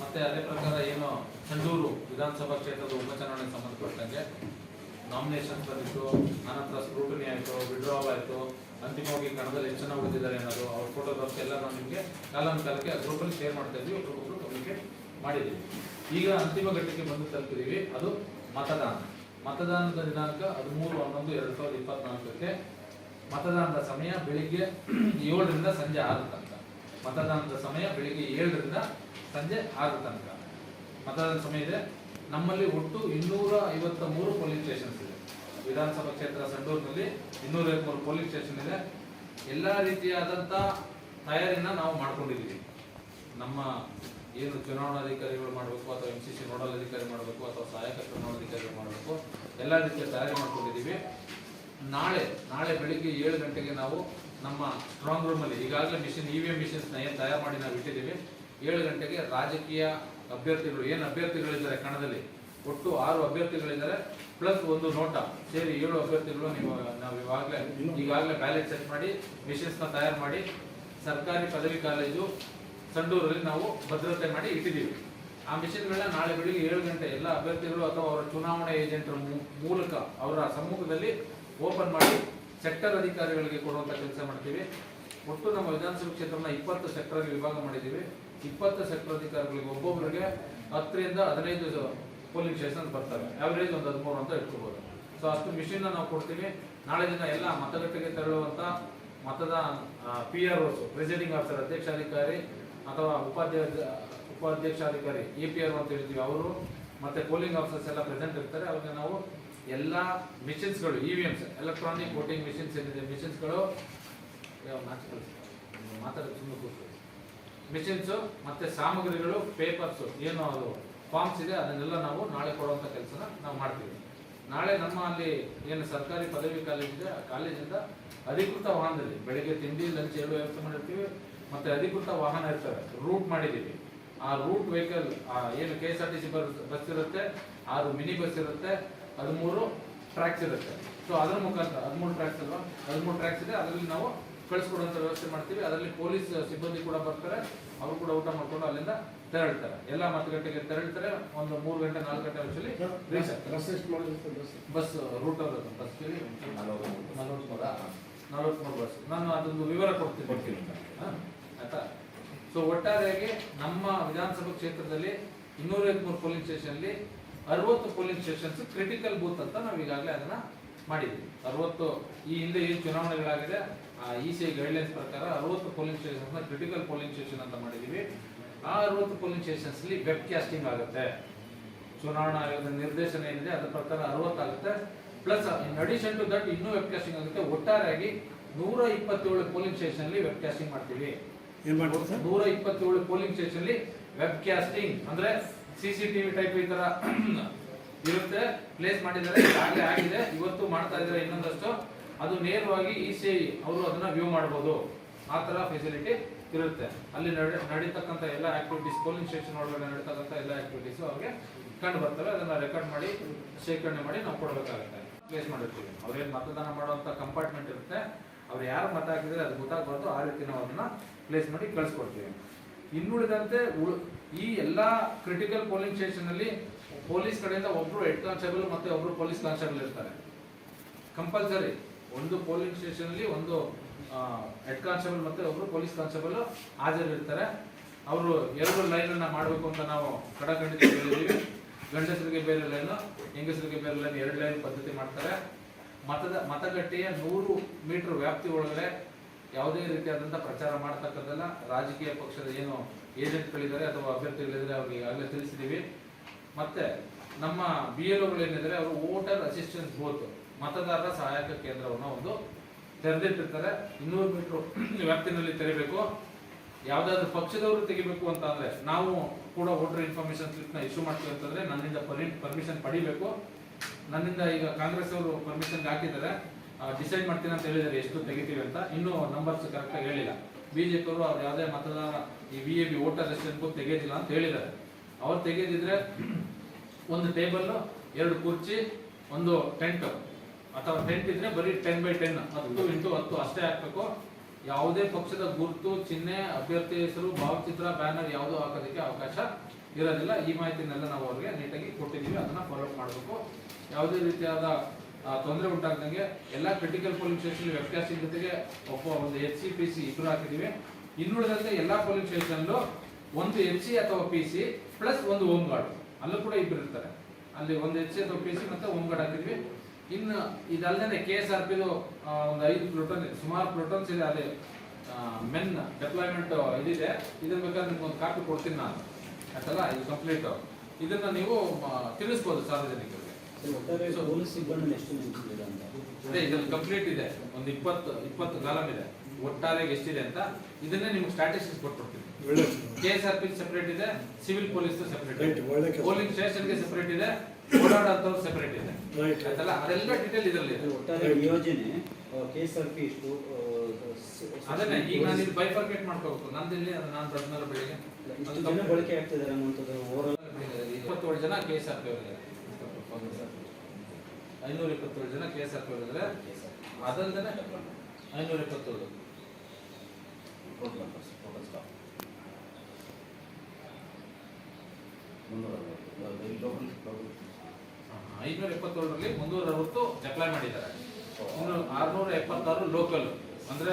ಮತ್ತೆ ಅದೇ ಪ್ರಕಾರ ಏನು ಚಂದೂರು ವಿಧಾನಸಭಾ ಕ್ಷೇತ್ರದ ಉಪಚುನಾವಣೆಗೆ ಸಂಬಂಧಪಟ್ಟಂಗೆ ನಾಮಿನೇಷನ್ ಬಂದಿತ್ತು ಆನಂತರ ಸ್ಕ್ರೂಟನಿ ಆಯಿತು ವಿಡ್ರಾವ್ ಆಯಿತು ಅಂತಿಮವಾಗಿ ಕಣದಲ್ಲಿ ಎಷ್ಟು ಜನ ಉಳಿದಿದ್ದಾರೆ ಅನ್ನೋದು, ಅವ್ರ ಫೋಟೋಗ್ರಾಫ್ಸ್ ಎಲ್ಲ ನಾವು ನಿಮಗೆ ಕಾಲಂ ಗ್ರೂಪಲ್ಲಿ ಶೇರ್ ಮಾಡ್ತಾ ಇದ್ವಿ ಒಬ್ಬರು ಕಮ್ಯುನಿಕೇಟ್ ಮಾಡಿದ್ದೀವಿ ಈಗ ಅಂತಿಮ ಘಟ್ಟಕ್ಕೆ ಬಂದು ತಲುಪಿದ್ದೀವಿ, ಅದು ಮತದಾನ. ಮತದಾನದ ದಿನಾಂಕ ಹದಿಮೂರು, ಹನ್ನೊಂದು, ಎರಡು ಸಾವಿರದ ಇಪ್ಪತ್ನಾಲ್ಕಕ್ಕೆ. ಮತದಾನದ ಸಮಯ ಬೆಳಿಗ್ಗೆ ಏಳರಿಂದ ಸಂಜೆ ಆರು ತನಕ. ಮತದಾನದ ಸಮಯ ಬೆಳಿಗ್ಗೆ ಏಳರಿಂದ ಸಂಜೆ ಆರು ತನಕ. ಮತದಾನ ಸಮಯ ಇದೆ. ನಮ್ಮಲ್ಲಿ ಒಟ್ಟು ಇನ್ನೂರ ಐವತ್ತ ಮೂರು ಪೊಲೀಸ್ ಸ್ಟೇಷನ್ಸ್ ಇದೆ. ವಿಧಾನಸಭಾ ಕ್ಷೇತ್ರ ಸಂಡೂರಿನಲ್ಲಿ ಇನ್ನೂರ ಐವತ್ಮೂರು ಪೊಲೀಸ್ ಸ್ಟೇಷನ್ ಇದೆ. ಎಲ್ಲ ರೀತಿಯಾದಂಥ ತಯಾರಿನ ನಾವು ಮಾಡ್ಕೊಂಡಿದ್ದೀವಿ. ನಮ್ಮ ಏನು ಚುನಾವಣಾಧಿಕಾರಿಗಳು ಮಾಡಬೇಕು ಅಥವಾ ಎಂ ಸಿ ಸಿ ನೋಡಲ್ ಅಧಿಕಾರಿ ಮಾಡಬೇಕು ಅಥವಾ ಸಹಾಯಕ ಚುನಾವಣಾಧಿಕಾರಿಗಳು ಮಾಡಬೇಕು, ಎಲ್ಲ ರೀತಿಯ ತಯಾರಿ ಮಾಡ್ಕೊಂಡಿದ್ದೀವಿ. ನಾಳೆ ನಾಳೆ ಬೆಳಿಗ್ಗೆ ಏಳು ಗಂಟೆಗೆ ನಾವು ನಮ್ಮ ಸ್ಟ್ರಾಂಗ್ ರೂಮಲ್ಲಿ ಈಗಾಗಲೇ ಮಿಷಿನ್ ಇ ವಿ ಎಂ ಮಿಷಿನ್ಸ್ನ ಏನು ತಯಾರು ಮಾಡಿ ನಾವು ಇಟ್ಟಿದ್ದೀವಿ. ಏಳು ಗಂಟೆಗೆ ರಾಜಕೀಯ ಅಭ್ಯರ್ಥಿಗಳು, ಏನು ಅಭ್ಯರ್ಥಿಗಳಿದ್ದಾರೆ ಕಣದಲ್ಲಿ? ಒಟ್ಟು ಆರು ಅಭ್ಯರ್ಥಿಗಳಿದ್ದಾರೆ ಪ್ಲಸ್ ಒಂದು ನೋಟ. ಸೇರಿ ಏಳು ಅಭ್ಯರ್ಥಿಗಳು ನೀವು, ನಾವು ಇವಾಗಲೇ ಈಗಾಗಲೇ ಬ್ಯಾಲೆಟ್ ಸೆಟ್ ಮಾಡಿ ಮಿಷನ್ಸ್ನ ತಯಾರು ಮಾಡಿ, ಸರ್ಕಾರಿ ಪದವಿ ಕಾಲೇಜು ಸಂಡೂರಲ್ಲಿ ನಾವು ಭದ್ರತೆ ಮಾಡಿ ಇಟ್ಟಿದ್ದೀವಿ. ಆ ಮಿಷನ್ಗಳನ್ನ ನಾಳೆ ಬೆಳಿಗ್ಗೆ ಏಳು ಗಂಟೆ ಎಲ್ಲ ಅಭ್ಯರ್ಥಿಗಳು ಅಥವಾ ಅವರ ಚುನಾವಣಾ ಏಜೆಂಟರ ಮೂಲಕ ಅವರ ಸಮ್ಮುಖದಲ್ಲಿ ಓಪನ್ ಮಾಡಿ ಸೆಕ್ಟರ್ ಅಧಿಕಾರಿಗಳಿಗೆ ಕೊಡುವಂಥ ಕೆಲಸ ಮಾಡ್ತೀವಿ. ಒಟ್ಟು ನಮ್ಮ ವಿಧಾನಸಭಾ ಕ್ಷೇತ್ರನ ಇಪ್ಪತ್ತು ಸೆಕ್ಟರ್ ವಿಭಾಗ ಮಾಡಿದ್ದೀವಿ. ಇಪ್ಪತ್ತು ಸೆಕ್ಟರ್ ಅಧಿಕಾರಿಗಳಿಗೆ ಒಬ್ಬೊಬ್ಬರಿಗೆ ಹತ್ತರಿಂದ ಹದಿನೈದು ಪೋಲಿಂಗ್ ಸ್ಟೇಷನ್ ಬರ್ತವೆ ಆವರೇಜ್ ಒಂದು ಹದಿಮೂರು ಅಂತ ಇಟ್ಕೋಬೋದು. ಸೊ ಅಷ್ಟು ಮಿಷಿನ್ ನಾವು ಕೊಡ್ತೀವಿ. ನಾಳೆ ದಿನ ಎಲ್ಲ ಮತಗಟ್ಟೆಗೆ ತೆರಳುವಂಥ ಮತದಾನ P R Os presiding officer ಅಧ್ಯಕ್ಷಾಧಿಕಾರಿ ಅಥವಾ ಉಪಾಧ್ಯಕ್ಷ, ಉಪಾಧ್ಯಕ್ಷಾಧಿಕಾರಿ ಎ ಪಿ ಆರ್ ಅಂತ ಹೇಳ್ತೀವಿ ಅವರು, ಮತ್ತೆ ಪೋಲಿಂಗ್ ಆಫೀಸರ್ಸ್ ಎಲ್ಲ ಪ್ರೆಸೆಂಟ್ ಇರ್ತಾರೆ. ಅವ್ರಿಗೆ ನಾವು ಎಲ್ಲ ಮಿಷಿನ್ಸ್ಗಳು E V Ms electronic voting machines ಏನಿದೆ ಮಿಷಿನ್ಸ್ಗಳು ಮಾತಾಡೋದು ಸುಮ್ಮನೆ ಮಿಷನ್ಸ್ ಮತ್ತು ಸಾಮಗ್ರಿಗಳು ಪೇಪರ್ಸು ಏನು ಅದು ಫಾರ್ಮ್ಸ್ ಇದೆ, ಅದನ್ನೆಲ್ಲ ನಾವು ನಾಳೆ ಕೊಡುವಂಥ ಕೆಲಸನ ನಾವು ಮಾಡ್ತೀವಿ. ನಾಳೆ ನಮ್ಮ ಅಲ್ಲಿ ಏನು ಸರ್ಕಾರಿ ಪದವಿ ಕಾಲೇಜಿದೆ ಆ ಕಾಲೇಜಿಂದ ಅಧಿಕೃತ ವಾಹನದಲ್ಲಿ ಬೆಳಿಗ್ಗೆ ತಿಂಡಿ ಲಂಚ್ ಎರಡು ವ್ಯವಸ್ಥೆ ಮಾಡಿರ್ತೀವಿ. ಮತ್ತು ಅಧಿಕೃತ ವಾಹನ ಇರ್ತವೆ. ರೂಟ್ ಮಾಡಿದ್ದೀವಿ. ಆ ರೂಟ್ ವೆಹಿಕಲ್ ಆ ಏನು K S R T C bus ಇರುತ್ತೆ, ಆರು ಮಿನಿ ಬಸ್ ಇರುತ್ತೆ, ಹದಿಮೂರು ಟ್ರ್ಯಾಕ್ಸ್ ಇರುತ್ತೆ. ಸೊ ಅದರ ಮುಖಾಂತರ, ಹದಿಮೂರು ಟ್ರ್ಯಾಕ್ಸ್ ಅಲ್ವಾ? ಹದಿಮೂರು ಟ್ರ್ಯಾಕ್ಸ್ ಇದೆ. ಅದರಲ್ಲಿ ನಾವು ಕಳಿಸ್ಕೊಡುವಂತ ವ್ಯವಸ್ಥೆ ಮಾಡ್ತೀವಿ. ಅದರಲ್ಲಿ ಪೊಲೀಸ್ ಸಿಬ್ಬಂದಿ ಕೂಡ ಬರ್ತಾರೆ. ಅವರು ಕೂಡ ಊಟ ಮಾಡ್ಕೊಂಡು ಅಲ್ಲಿಂದ ತೆರಳ್ತಾರೆ. ಎಲ್ಲ ಮತಗಟ್ಟೆಗೆ ತೆರಳ್ತಾರೆ. ಒಂದು ಮೂರು ಗಂಟೆ ನಾಲ್ಕು ಗಂಟೆ ವರ್ಷದಲ್ಲಿ ರೀಚ್ ಆಗ್ತಾರೆ. Bus bus? ರೂಟ್ ಅವರು ಬಸ್ ಕೇಳಿ. ನಲವತ್ಮೂರ ನಲವತ್ಮೂರು? ಬಸ್. ನಾನು ಅದೊಂದು ವಿವರ ಕೊಡ್ತೀನಿ. ಕೊಡ್ತೀನಿ. ಹಾ? ಆಯ್ತಾ? ಸೊ ಒಟ್ಟಾರೆಯಾಗಿ ನಮ್ಮ ವಿಧಾನಸಭಾ ಕ್ಷೇತ್ರದಲ್ಲಿ ಇನ್ನೂರ ಐವತ್ಮೂರು ಪೊಲೀಸ್ ಸ್ಟೇಷನ್ಲಿ ಅರವತ್ತು ಪೊಲೀಸ್ ಸ್ಟೇಷನ್ಸ್ ಕ್ರಿಟಿಕಲ್ ಬೂತ್ ಅಂತ ನಾವು ಈಗಾಗಲೇ ಅದನ್ನ ಮಾಡಿದ್ವಿ. ಅರವತ್ತು ಈ ಹಿಂದೆ ಏನು ಚುನಾವಣೆಗಳಾಗಿದೆ ಇ ಸಿ ಗೈಡ್ಲೈನ್ಸ್ ಪ್ರಕಾರ ಅರವತ್ತು polling station critical polling station ಅಂತ ಮಾಡಿದೀವಿ. ಆ ಅರವತ್ತು ಪೋಲಿಂಗ್ ಸ್ಟೇಷನ್ಸ್ ವೆಬ್ ಕ್ಯಾಸ್ಟಿಂಗ್ ಆಗುತ್ತೆ. ಚುನಾವಣಾ ಆಯೋಗದ ನಿರ್ದೇಶನ ಏನಿದೆ ಅದರ ಪ್ರಕಾರ ಅರವತ್ತಾಗುತ್ತೆ plus in addition to that ಇನ್ನೂ ವೆಬ್ ಕ್ಯಾಸ್ಟಿಂಗ್ ಆಗುತ್ತೆ. ಒಟ್ಟಾರೆಯಾಗಿ ನೂರ ಇಪ್ಪತ್ತೇಳು ಪೋಲಿಂಗ್ ಸ್ಟೇಷನ್ ಅಲ್ಲಿ ವೆಬ್ ಕ್ಯಾಸ್ಟಿಂಗ್ ಮಾಡ್ತೀವಿ. ಏನ್ ಮಾಡ್ತಾರೆ ಸರ್? ನೂರ ಇಪ್ಪತ್ತೇಳು ಪೋಲಿಂಗ್ ಸ್ಟೇಷನ್ ಅಲ್ಲಿ ವೆಬ್ ಕ್ಯಾಸ್ಟಿಂಗ್ ಅಂದ್ರೆ ಸಿ ಸಿ ಟಿವಿ ಟೈಪ್ ಈ ತರ ಇರುತ್ತೆ. ಪ್ಲೇಸ್ ಮಾಡಿದ್ದಾರೆ. ಈಗಾಗಲೇ ಆಗಿದೆ. ಇವತ್ತು ಮಾಡ್ತಾ ಇದ್ದಾರೆ ಇನ್ನೊಂದಷ್ಟು. ಅದು ನೇರವಾಗಿ ಇ ಸಿ ಐ ಅವರು ಅದನ್ನ ವ್ಯೂ ಮಾಡಬಹುದು ಆ ತರ ಫೆಸಿಲಿಟಿ ಇರುತ್ತೆ. ಅಲ್ಲಿ ನಡೆ, ನಡೀತಕ್ಕಂಥ ಎಲ್ಲ ಆಕ್ಟಿವಿಟೀಸ್ ಪೋಲಿಂಗ್ ಸ್ಟೇಷನ್ ಒಳಗಡೆ ನಡೀತಕ್ಕಂಥ ಎಲ್ಲ ಆಕ್ಟಿವಿಟೀಸ್ ಅವ್ರಿಗೆ ಕಂಡು ಬರ್ತವೆ. ಅದನ್ನ ರೆಕಾರ್ಡ್ ಮಾಡಿ, ಶೇಖರಣೆ ಮಾಡಿ ನಾವು ಕೊಡಬೇಕಾಗುತ್ತೆ. ಪ್ಲೇಸ್ ಮಾಡಿರ್ತೀವಿ. ಅವ್ರೇನು ಮತದಾನ ಮಾಡುವಂತ ಕಂಪಾರ್ಟ್ಮೆಂಟ್ ಇರುತ್ತೆ. ಅವ್ರು ಯಾರು ಮತ ಹಾಕಿದ್ರೆ ಅದು ಗೊತ್ತಾಗಬಾರ್ದು. ಆ ರೀತಿ ನಾವು ಅದನ್ನ ಪ್ಲೇಸ್ ಮಾಡಿ ಕಳಿಸ್ಕೊಡ್ತೀವಿ. ಇನ್ನುಳಿದಂತೆ ಈ ಎಲ್ಲ ಕ್ರಿಟಿಕಲ್ ಪೋಲಿಂಗ್ ಸ್ಟೇಷನ್ ಅಲ್ಲಿ ಪೊಲೀಸ್ ಕಡೆಯಿಂದ ಒಬ್ರು ಹೆಡ್ ಕಾನ್ಸ್ಟೇಬಲ್ ಮತ್ತೆ ಒಬ್ರು ಪೊಲೀಸ್ ಕಾನ್ಸ್ಟೇಬಲ್ ಇರ್ತಾರೆ. ಕಂಪಲ್ಸರಿ ಒಂದು ಪೋಲಿಂಗ್ ಸ್ಟೇಷನ್ ಅಲ್ಲಿ ಒಂದು ಹೆಡ್ ಕಾನ್ಸ್ಟೇಬಲ್ ಮತ್ತೆ ಒಬ್ರು ಪೊಲೀಸ್ ಕಾನ್ಸ್ಟೇಬಲ್ ಹಾಜರಿರ್ತಾರೆ. ಅವರು ಎರಡು ಲೈನ್ ಅನ್ನ ಮಾಡಬೇಕು ಅಂತ ನಾವು ಕಡಖಂಡಿತ ಹೇಳಿದೀವಿ ಗಂಡಸರಿಗೆ ಬೇರೆ ಲೈನ್, ಹೆಂಗಸರಿಗೆ ಬೇರೆ ಲೈನ್ ಎರಡು ಲೈನ್ ಪದ್ಧತಿ ಮಾಡ್ತಾರೆ. ಮತದ, ಮತಗಟ್ಟೆಯ ನೂರು ಮೀಟರ್ ವ್ಯಾಪ್ತಿ ಒಳಗಡೆ ಯಾವುದೇ ರೀತಿಯಾದಂಥ ಪ್ರಚಾರ ಮಾಡ್ತಕ್ಕಂಥದ್ದಲ್ಲ. ರಾಜಕೀಯ ಪಕ್ಷದ ಏನು ಏಜೆಂಟ್ಗಳಿದ್ದಾರೆ ಅಥವಾ ಅಭ್ಯರ್ಥಿಗಳಿದ್ದಾರೆ ಅವ್ರಿಗೆ ಈಗಾಗಲೇ ತಿಳಿಸಿದ್ದೀವಿ. ಮತ್ತೆ ನಮ್ಮ ಬಿ ಎಲ್ ಒಗಳೇನಿದ್ದಾರೆ ಅವರು ವೋಟರ್ ಅಸಿಸ್ಟೆನ್ಸ್ ಬೂತ್. ಮತದಾರರ ಸಹಾಯಕ ಕೇಂದ್ರವನ್ನು ಒಂದು ತೆರೆದಿಟ್ಟಿರ್ತಾರೆ. ಇನ್ನೂರು ಮೀಟರ್ ವ್ಯಾಪ್ತಿನಲ್ಲಿ ತೆರಿಬೇಕು. ಯಾವ್ದಾದ್ರು ಪಕ್ಷದವರು ತೆಗಿಬೇಕು ಅಂತ ಅಂದ್ರೆ ನಾವು ಕೂಡ ವೋಟರ್ ಇನ್ಫಾರ್ಮೇಶನ್ ಸ್ಲಿಪ್ನ ಇಶ್ಯೂ ಮಾಡ್ತೀವಿ ಅಂತಂದ್ರೆ ನನ್ನಿಂದ ಪರ್ಮಿಷನ್ ಪಡಿಬೇಕು. ನನ್ನಿಂದ ಈಗ ಕಾಂಗ್ರೆಸ್ ಅವರು ಪರ್ಮಿಷನ್ ಹಾಕಿದ್ದಾರೆ. ಡಿಸೈಡ್ ಮಾಡ್ತೀನಿ ಅಂತ ಹೇಳಿದ್ದಾರೆ ಎಷ್ಟು ತೆಗಿತೀವಿ ಅಂತ. ಇನ್ನೂ ನಂಬರ್ಸ್ ಕರೆಕ್ಟ್ ಆಗಿ ಹೇಳಿಲ್ಲ. ಬಿಜೆಪಿ ಅವರು ಅವ್ರು ಯಾವುದೇ ಮತದಾರ ಈ V A B voter book ತೆಗೆಯೋದಿಲ್ಲ ಅಂತ ಹೇಳಿದ್ದಾರೆ. ಅವ್ರು ತೆಗೆದಿದ್ರೆ ಒಂದು ಟೇಬಲ್ ಎರಡು ಕುರ್ಚಿ, ಒಂದು ಟೆಂಟ್. ಅಥವಾ ಟೆಂಟ್ ಇದ್ರೆ ಬರೀ ಟೆನ್ ಬೈ ಟೆನ್ ಹತ್ತು ಇಂಟು ಹತ್ತು ಅಷ್ಟೇ ಹಾಕ್ಬೇಕು. ಯಾವುದೇ ಪಕ್ಷದ ಗುರುತು, ಚಿಹ್ನೆ, ಅಭ್ಯರ್ಥಿ ಹೆಸರು, ಭಾವಚಿತ್ರ ಬ್ಯಾನರ್ ಯಾವುದೂ ಹಾಕೋದಕ್ಕೆ ಅವಕಾಶ ಇರೋದಿಲ್ಲ. ಈ ಮಾಹಿತಿನೆಲ್ಲ ನಾವು ಅವ್ರಿಗೆ ನೀಟಾಗಿ ಕೊಟ್ಟಿದ್ದೀವಿ, ಅದನ್ನ ಫಾಲೋ ಮಾಡಬೇಕು. ಯಾವುದೇ ರೀತಿಯಾದ ತೊಂದರೆ ಉಂಟಾಗದಂಗೆ ಎಲ್ಲ ಕ್ರಿಟಿಕಲ್ ಪೋಲಿಂಗ್ ಸ್ಟೇಷನ್ ವೆಬ್ಕಾಸ್ಟಿಂಗ್ ಜೊತೆಗೆ ಒಬ್ಬ ಒಂದು ಎಚ್ ಸಿ ಪಿ ಸಿ ಇಬ್ಬರು ಹಾಕಿದ್ದೀವಿ. ಇನ್ನುಳಿದಂತೆ ಎಲ್ಲ ಪೋಲಿಂಗ್ ಸ್ಟೇಷನ್ಲು ಒಂದು ಎಚ್ ಸಿ ಅಥವಾ ಪಿ ಸಿ ಪ್ಲಸ್ ಒಂದು ಹೋಮ್ ಗಾರ್ಡ್ ಅಲ್ಲೂ ಕೂಡ ಇಬ್ಬರು ಇರ್ತಾರೆ. ಅಲ್ಲಿ ಒಂದು ಎಚ್ ಸಿ ಅಥವಾ ಪಿ ಸಿ ಮತ್ತು ಹೋಮ್ ಗಾರ್ಡ್ ಹಾಕಿದ್ವಿ ಇನ್ನು ಇದಲ್ಲದೆ ಕೆ ಎಸ್ ಆರ್ ಪಿದು ಒಂದು ಐದು ಪ್ಲೋಟನ್ ಸುಮಾರು ಪ್ಲೋಟನ್ಸ್ ಇದೆ ಅದೇ ಮೆನ್ ಡೆಪ್ಲಾಯ್ಮೆಂಟ್ ಇದಿದೆ. ಇದನ್ನ ಬೇಕಾದ್ರೆ ನಿಮ್ಗೆ ಒಂದು ಕಾಪಿ ಕೊಡ್ತೀನಿ ನಾನು. ಆಯ್ತಲ್ಲ? ಇದು ಕಂಪ್ಲೀಟ್ ಇದನ್ನ ನೀವು ತಿಳಿಸ್ಬೋದು ಸಾರ್ವಜನಿಕರಿಗೆ. ಅದೇ ಇದ್ರಲ್ಲಿ ಕಂಪ್ಲೀಟ್ ಇದೆ. ಒಂದು ಇಪ್ಪತ್ತು ಇಪ್ಪತ್ತು ಕಾಲಮ್ ಇದೆ. ಒಟ್ಟಾರೆ ಎಷ್ಟಿದೆ ಅಂತ ಇದನ್ನೇ ನಿಮ್ಗೆ ಸ್ಟಾಟಿಸ್ಟಿಕ್ಸ್ ಕೊಟ್ಬಿಡ್ತೀನಿ. K S R P separate ಇದೆ ಸಿವಿಲ್ ಪೊಲೀಸ್ ಸೆಪರೇಟ್ ಇದೆ. ಪೊಲೀಸ್. ಪೋಲಿಂಗ್ ಸ್ಟೇಷನ್ಗೆ ಸೆಪರೇಟ್ ಇದೆ. ಓಡಾಡೋಂಥವ್ರು ಸೆಪರೇಟ್ ಇದೆ. ಆಯ್ತಲ್ಲ? ಅದೆಲ್ಲ ಡೀಟೇಲ್ ಇದರಲ್ಲಿ ಇದೆ. ಒಟ್ಟಾರೆ ಯೋಜನೆ ಕೆ ಎಸ್ ಆರ್ ಪಿ ಸ- ಅದನ್ನೇ ಈಗ ನಾನು ಇದು ಬೈಫರ್ಕೇಟ್ ಮಾಡ್ಕೋಬೇಕು. ಇಲ್ಲಿ ಅದು? ನಾನು ಬಂದ್ಮೇಲೆ ಬೆಳಿಗ್ಗೆ. ಇಷ್ಟು ಜನ ಬಳಕೆ ಆಗ್ತಿದ್ದಾರೆ ಅನ್ನುವಂಥದ್ದು ಓವರ್ ಇಪ್ಪತ್ತೇಳು ಜನ ಕೆ ಎಸ್ ಆರ್ ಪಿ ಅವರಿದ್ದಾರೆ ಐನೂರ ಇಪ್ಪತ್ತೇಳು ಜನ ಕೆ ಎಸ್ ಆರ್ ಪಿ ಅವರಿದ್ದಾರೆ ಅದಲ್ಲದೆ ಐನೂರ ಇಪ್ಪತ್ತೇಳು ಐನೂರ ಎಪ್ಪತ್ತೇಳರಲ್ಲಿ ಮುನ್ನೂರ ಅರವತ್ತು ಅಪ್ಲೈ ಮಾಡಿದ್ದಾರೆ. ಇನ್ನು ಆರ್ನೂರ ಎಪ್ಪತ್ತಾರು ಲೋಕಲ್ ಅಂದ್ರೆ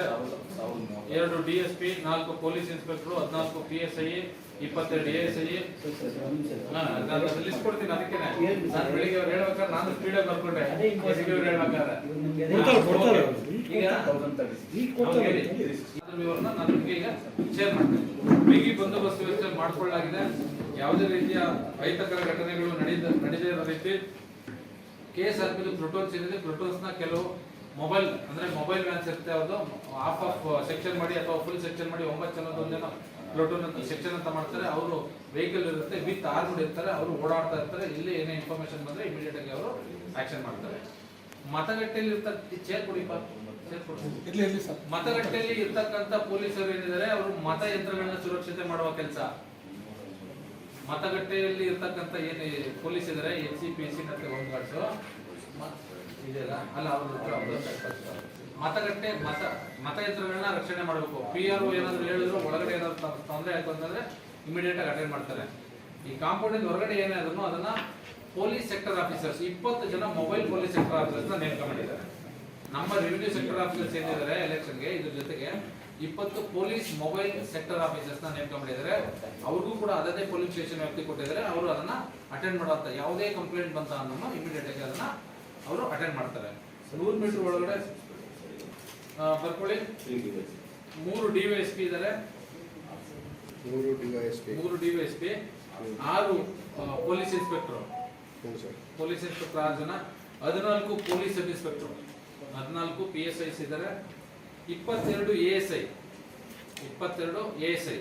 ಎರಡು ಡಿ ಎಸ್ ಪಿ ನಾಲ್ಕು ಪೊಲೀಸ್ ಇನ್ಸ್ಪೆಕ್ಟರ್ ಹದಿನಾಲ್ಕು ಪಿ ಎಸ್ ಐ ಇಪ್ಪತ್ತೆರಡು ಎ ಎಸ್ ಐ ಲಿಸ್ಟ್ ಕೊಡ್ತೀನಿ ಅದಕ್ಕೆ ನಾನು ಬೆಳಿಗ್ಗೆ ಅವ್ರು ಹೇಳ್ಬೇಕಾದ್ರೆ ನಾನು ಸ್ಪೀಡಾಗಿ ಬರ್ಕೊಂಡೆ. ಹೇಳ್ಬೇಕಾದ್ರೆ. ಈಗ ಈಗ ನಾನು ನಿಮಗೆ ಶೇರ್ ಮಾಡ್ತೇನೆ. ಬಿಗಿ ಬಂದೋಬಸ್ತ್ ವ್ಯವಸ್ಥೆ ಮಾಡ್ಕೊಳ್ಳಲಾಗಿದೆ. ಯಾವುದೇ ರೀತಿಯ ಅಹಿತಕರ ಘಟನೆಗಳು ನಡೆದ ನಡೆದೇ ಇರೋ ರೀತಿ K S R P platoons ಏನಿದೆ ಪ್ರೋಟೋನ್ಸ್ನ ಕೆಲವು ಮೊಬೈಲ್ ಅಂದರೆ ಮೊಬೈಲ್ ವ್ಯಾನ್ಸ್ ಇರುತ್ತೆ ಅವರು ಆಫ್ ಆಫ್ ಸೆಕ್ಷನ್ ಮಾಡಿ ಅಥವಾ ಫುಲ್ ಸೆಕ್ಷನ್ ಮಾಡಿ ಒಂಬತ್ತು ಜನದ ಒಂದೇನೋ ಪ್ಲೋಟೋನ್ ಅಂತ ಸೆಕ್ಷನ್ ಅಂತ ಮಾಡ್ತಾರೆ. ಅವರು ವೆಹಿಕಲ್ ಇರುತ್ತೆ ವಿತ್ ಆರ್ಮ್ಡ್ ಇರ್ತಾರೆ ಅವರು ಓಡಾಡ್ತಾ ಇರ್ತಾರೆ. ಇಲ್ಲಿ ಏನೇ ಇನ್ಫಾರ್ಮೇಶನ್ ಬಂದರೆ ಇಮಿಡಿಯೇಟ್ ಆಗಿ ಅವರು ಆಕ್ಷನ್ ಮಾಡ್ತಾರೆ. ಮತಗಟ್ಟೆಯಲ್ಲಿ ಇರ್ತಕ್ಕ ಚೇರ್ ಕೊಡಿಪ್ಪ ಮತಗಟ್ಟೆಯಲ್ಲಿ ಇರ್ತಕ್ಕಂಥ ಪೊಲೀಸರು ಏನಿದ್ದಾರೆ ಅವರು ಮತಯಂತ್ರಗಳನ್ನ ಸುರಕ್ಷತೆ ಮಾಡುವ ಕೆಲಸ. ಮತಗಟ್ಟೆಯಲ್ಲಿ ಇರ್ತಕ್ಕಂಥ ಏನು ಪೊಲೀಸ್ ಇದ್ದಾರೆ ಎನ್ ಸಿ ಪಿ ಸಿ ಮತ್ತೆ ಹೋಮ್ ಗಾರ್ಡ್ಸ್ ಇದೆಯಲ್ಲ ಅಲ್ಲ, ಅವರು ಮತಗಟ್ಟೆ, ಮತ, ಮತಯಂತ್ರಗಳನ್ನ ರಕ್ಷಣೆ ಮಾಡಬೇಕು. ಪಿ ಆರ್ ಏನಾದ್ರು ಹೇಳಿದ್ರು, ಒಳಗಡೆ ಏನಾದ್ರು ತೊಂದರೆ ಆಯ್ತು ಅಂತಂದ್ರೆ ಇಮಿಡಿಯೇಟ್ ಆಗಿ ಅಟೆಂಡ್ ಮಾಡ್ತಾರೆ. ಈ ಕಾಂಪೌಂಡ್ ಹೊರಗಡೆ ಏನೇ ಅದನ್ನ ಪೊಲೀಸ್ ಸೆಕ್ಟರ್ ಆಫೀಸರ್ಸ್, ಇಪ್ಪತ್ತು ಜನ ಮೊಬೈಲ್ ಪೊಲೀಸ್ ಸೆಕ್ಟರ್ ಆಫೀಸರ್ಸ್ ನೇಮಕ ಮಾಡಿದ್ದಾರೆ. ನಮ್ಮ ರೆವಿನ್ಯೂ ಸೆಕ್ಟರ್ ಆಫೀಸರ್ಸ್ ಏನಿದ್ದಾರೆ ಎಲೆಕ್ಷನ್ಗೆ ಇದ್ರ ಜೊತೆಗೆ ಇಪ್ಪತ್ತು ಪೊಲೀಸ್ ಮೊಬೈಲ್ ಸೆಕ್ಟರ್ ಆಫೀಸರ್ಸ್ನ ನೇಮಕ ಅವ್ರಿಗೂ ಕೂಡ ಅದನ್ನೇ ಪೊಲೀಸ್ ಸ್ಟೇಷನ್ ವ್ಯಕ್ತಿ ಕೊಟ್ಟಿದ್ದಾರೆ. ಅವರು ಅದನ್ನ ಅಟೆಂಡ್ ಮಾಡುವಂತ ಯಾವುದೇ ಕಂಪ್ಲೇಂಟ್ ಬಂತ ಅನ್ನೋ ಇಮಿಡಿಯೇಟ್ ಆಗಿ ಅದನ್ನ ಅವರು ಅಟೆಂಡ್ ಮಾಡ್ತಾರೆ. ನೂರು ಮೀಟರ್ ಒಳಗಡೆ ಬರ್ಕೊಳ್ಳಿ. ಮೂರು ಡಿ ಎಸ್ ಪಿ ಇದ್ದಾರೆ. ಮೂರು ಮೂರು ಡಿ ಎಸ್ ಪಿ ಆರು ಪೊಲೀಸ್ ಇನ್ಸ್ಪೆಕ್ಟರ್. ಪೊಲೀಸ್ ಇನ್ಸ್ಪೆಕ್ಟರ್ ಆರು ಜನ. ಹದಿನಾಲ್ಕು ಪೊಲೀಸ್ ಸಬ್ ಇನ್ಸ್ಪೆಕ್ಟರ್. ಹದಿನಾಲ್ಕು ಪಿ ಎಸ್ ಐಸ್ ಇದ್ದಾರೆ. ಇಪ್ಪತ್ತೆರಡು ಎ ಎಸ್ ಐ. ಇಪ್ಪತ್ತೆರಡು ಎ ಎಸ್ ಐ.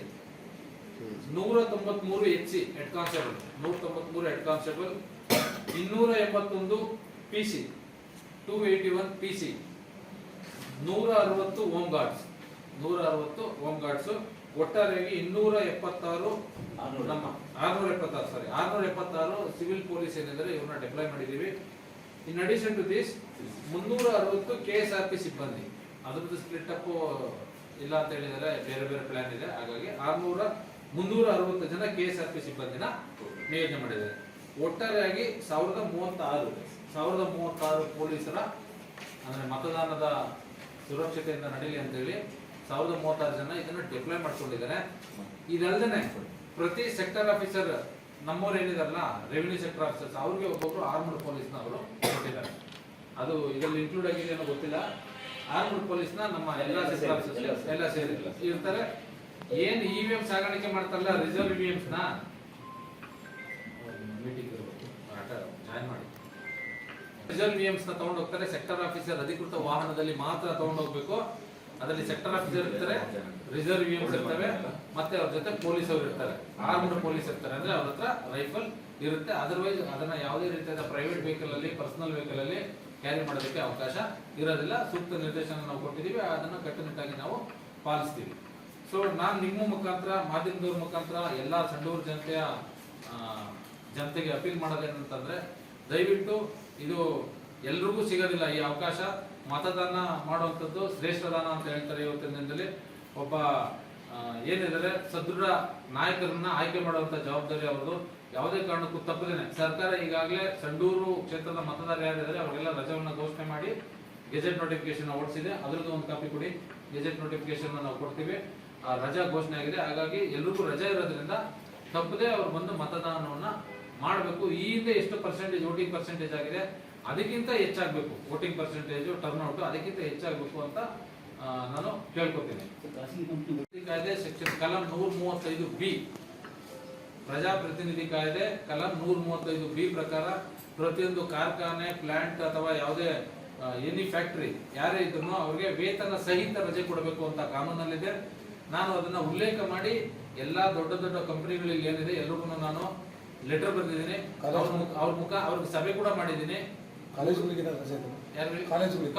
ನೂರ ತೊಂಬತ್ಮೂರು ಎಚ್ ಸಿ ಹೆಡ್ ಕಾನ್ಸ್ಟೇಬಲ್ ನೂರ ತೊಂಬತ್ಮೂರು ಹೆಡ್ ಕಾನ್ಸ್ಟೇಬಲ್ ಇನ್ನೂರ ಎಂಬತ್ತೊಂದು P C. Two eighty one P C. ನೂರ ಅರವತ್ತು ಹೋಮ್ ಗಾರ್ಡ್ಸ್ ನೂರ ಅರವತ್ತು ಹೋಮ್ ಗಾರ್ಡ್ಸ್ ಒಟ್ಟಾರೆಯಾಗಿ ಇನ್ನೂರ ಎಪ್ಪತ್ತಾರು. ನಮ್ಮ ಆರ್ನೂರ ಎಪ್ಪತ್ತಾರು ಸಾರಿ ಆರ್ನೂರ ಎಪ್ಪತ್ತಾರು ಸಿವಿಲ್ ಪೊಲೀಸ್ ಏನಿದ್ದಾರೆ ಇವ್ರನ್ನ ಡಿಪ್ಲಾಯ್ ಮಾಡಿದ್ದೀವಿ. ಇನ್ ಅಡಿಷನ್ ಟು ದಿಸ್ ಮುನ್ನೂರ ಅರವತ್ತು ಕೆ ಎಸ್ ಆರ್ ಪಿ ಸಿಬ್ಬಂದಿ. ಅದ್ರದ್ದು ಸ್ಪ್ಲಿಟ್ ಅಪ್ ಇಲ್ಲ ಅಂತ ಹೇಳಿದರೆ, ಬೇರೆ ಬೇರೆ ಪ್ಲಾನ್ ಇದೆ. ಹಾಗಾಗಿ ಆರ್ನೂರ ಮುನ್ನೂರ ಅರವತ್ತು ಜನ ಕೆ ಎಸ್ ಆರ್ ಪಿ ಸಿಬ್ಬಂದಿನ ನಿಯೋಜನೆ ಮಾಡಿದ್ದಾರೆ. ಒಟ್ಟಾರೆಯಾಗಿ ಸಾವಿರದ ಮೂವತ್ತಾರು ಸಾವಿರದ ಮೂವತ್ತಾರು ಪೊಲೀಸರ, ಅಂದ್ರೆ ಮತದಾನದ ಸುರಕ್ಷತೆಯಿಂದ ನಡೀಲಿ ಅಂತೇಳಿ ಸಾವಿರದ ಮೂವತ್ತಾರು ಜನ ಇದನ್ನು ಡಿಪ್ಲೈ ಮಾಡ್ಕೊಂಡಿದ್ದಾರೆ. ಇದಲ್ಲದೆ ಪ್ರತಿ ಸೆಕ್ಟರ್ ಆಫೀಸರ್ ನಮ್ಮವ್ರು ಏನಿದಾರಲ್ಲ ರೆವಿನ್ಯೂ ಸೆಕ್ಟರ್ ಆಫೀಸರ್ಸ್ ಅವ್ರಿಗೆ ಒಬ್ಬೊಬ್ರು ಆರ್ಮೂರು ಪೊಲೀಸ್ನ ಅವರು ಕೊಟ್ಟಿದ್ದಾರೆ. ಅದು ಇದರಲ್ಲಿ ಇನ್ಕ್ಲೂಡ್ ಆಗಿದೆ ಗೊತ್ತಿಲ್ಲ. ಆರ್ಮಡ್ ಪೊಲೀಸ್ನ ನಮ್ಮ ಎಲ್ಲ ಎಲ್ಲ ಸೇರಿಲ್ಲ ಇರ್ತಾರೆ. ಏನ್ ಇ ವಿ ಎಂ ಸಾಗಾಣಿಕೆ ಮಾಡ್ತಾರಲ್ಲ ರಿಸರ್ವ್ ಇ ವಿ ಎಮ್ಸ್ನ ಮೀಟಿಂಗ್ ಜಾಯ್ನ್ ಮಾಡಿ. ರಿಸರ್ವ್ ವಿ ನ ತಗೊಂಡು ಹೋಗ್ತಾರೆ. ಸೆಕ್ಟರ್ ಆಫೀಸರ್ ಅಧಿಕೃತ ವಾಹನದಲ್ಲಿ ಮಾತ್ರ ತಗೊಂಡೋಗ್ಬೇಕು ಅದರಲ್ಲಿ ಸೆಕ್ಟರ್ ಆಫೀಸರ್ ಇರ್ತಾರೆ ರಿಸರ್ವ್ ವಿ ಇರ್ತವೆ. ಮತ್ತೆ ಅವ್ರ ಜೊತೆ ಪೊಲೀಸ್ ಅವರು ಇರ್ತಾರೆ. ಆರ್ಮ್ಡ್ ಪೊಲೀಸ್ ಇರ್ತಾರೆ ಅಂದ್ರೆ ಅವ್ರ ಹತ್ರ ರೈಫಲ್ ಇರುತ್ತೆ. ಅದರ್ವೈಸ್ ಅದನ್ನ ಯಾವುದೇ ರೀತಿಯಾದ ಪ್ರೈವೇಟ್ ವೆಹಿಕಲ್ ಅಲ್ಲಿ ಪರ್ಸನಲ್ ವೆಹಿಕಲ್ ಅಲ್ಲಿ ಕ್ಯಾರಿ ಮಾಡೋದಕ್ಕೆ ಅವಕಾಶ ಇರೋದಿಲ್ಲ. ಸೂಕ್ತ ನಿರ್ದೇಶನ ನಾವು ಕೊಟ್ಟಿದ್ದೀವಿ. ಅದನ್ನು ಕಟ್ಟುನಿಟ್ಟಾಗಿ ನಾವು ಪಾಲಿಸ್ತೀವಿ. ಸೊ ನಾನು ನಿಮ್ಮ ಮುಖಾಂತರ, ಮಾಧ್ಯಮದವ್ರ ಮುಖಾಂತರ, ಎಲ್ಲ ಸಂಡೂರು ಜನತೆಯ ಜನತೆಗೆ ಅಪೀಲ್ ಮಾಡೋದೇನಂತಂದ್ರೆ ದಯವಿಟ್ಟು ಇದು ಎಲ್ರಿಗೂ ಸಿಗೋದಿಲ್ಲ ಈ ಅವಕಾಶ. ಮತದಾನ ಮಾಡುವಂಥದ್ದು ಶ್ರೇಷ್ಠದಾನ ಅಂತ ಹೇಳ್ತಾರೆ ಇವತ್ತಿನ ದಿನದಲ್ಲಿ. ಒಬ್ಬ ಏನಿದ್ದಾರೆ, ಸದೃಢ ನಾಯಕರನ್ನ ಆಯ್ಕೆ ಮಾಡುವಂಥ ಜವಾಬ್ದಾರಿ ಅವ್ರದ್ದು. ಯಾವುದೇ ಕಾರಣಕ್ಕೂ ತಪ್ಪದೇನೆ. ಸರ್ಕಾರ ಈಗಾಗಲೇ ಸಂಡೂರು ಕ್ಷೇತ್ರದ ಮತದಾರ ಯಾರಿದ್ದಾರೆ ಅವರೆಲ್ಲ ರಜವನ್ನು ಘೋಷಣೆ ಮಾಡಿ ಗೆಜೆಟ್ ನೋಟಿಫಿಕೇಶನ್ ಹೊರಡಿಸಿದೆ ಅದರದ್ದು ಒಂದು ಕಾಪಿ ಕೊಡಿ. ಗೆಜೆಟ್ ನೋಟಿಫಿಕೇಶನ್ ನಾವು ಕೊಡ್ತೀವಿ. ಆ ರಜಾ ಘೋಷಣೆ ಆಗಿದೆ. ಹಾಗಾಗಿ ಎಲ್ರಿಗೂ ರಜೆ ಇರೋದ್ರಿಂದ ತಪ್ಪದೇ ಅವ್ರು ಬಂದು ಮತದಾನವನ್ನ ಮಾಡಬೇಕು. ಈ ಹಿಂದೆ ಎಷ್ಟು ಪರ್ಸೆಂಟೇಜ್ ವೋಟಿಂಗ್ ಪರ್ಸೆಂಟೇಜ್ ಆಗಿದೆ ಅದಕ್ಕಿಂತ ಹೆಚ್ಚಾಗಬೇಕು. ವೋಟಿಂಗ್ ಪರ್ಸೆಂಟೇಜ್ ಟರ್ನ್ಔಟ್ ಅದಕ್ಕಿಂತ ಹೆಚ್ಚಾಗಬೇಕು ಅಂತ ನಾನು ಕೇಳ್ಕೊತೀನಿ. ಕಾಯ್ದೆ ಸೆಕ್ಷನ್ ಕಲಂ ನೂರ ಮೂವತ್ತೈದು ಬಿ ಪ್ರಜಾಪ್ರತಿನಿಧಿ ಕಾಯ್ದೆ ಕಲಂ ನೂರ ಮೂವತ್ತೈದು ಬಿ ಪ್ರಕಾರ ಪ್ರತಿಯೊಂದು ಕಾರ್ಖಾನೆ ಪ್ಲಾಂಟ್ ಅಥವಾ ಯಾವುದೇ ಎನಿ ಫ್ಯಾಕ್ಟ್ರಿ ಯಾರೇ ಇದ್ರು ಅವ್ರಿಗೆ ವೇತನ ಸಹಿತ ರಜೆ ಕೊಡಬೇಕು ಅಂತ ಕಾನೂನಲ್ಲಿದೆ. ನಾನು ಅದನ್ನ ಉಲ್ಲೇಖ ಮಾಡಿ ಎಲ್ಲಾ ದೊಡ್ಡ ದೊಡ್ಡ ಕಂಪನಿಗಳಿಗೆ ಏನಿದೆ ಎಲ್ರಿಗೂ ನಾನು ಲೆಟರ್ ಬರೆದಿದ್ದೀನಿ. ಅವ್ರ ಮುಖ ಅವ್ರ ಮುಖ ಅವ್ರಿಗೆ ಸಭೆ ಕೂಡ ಮಾಡಿದ್ದೀನಿ.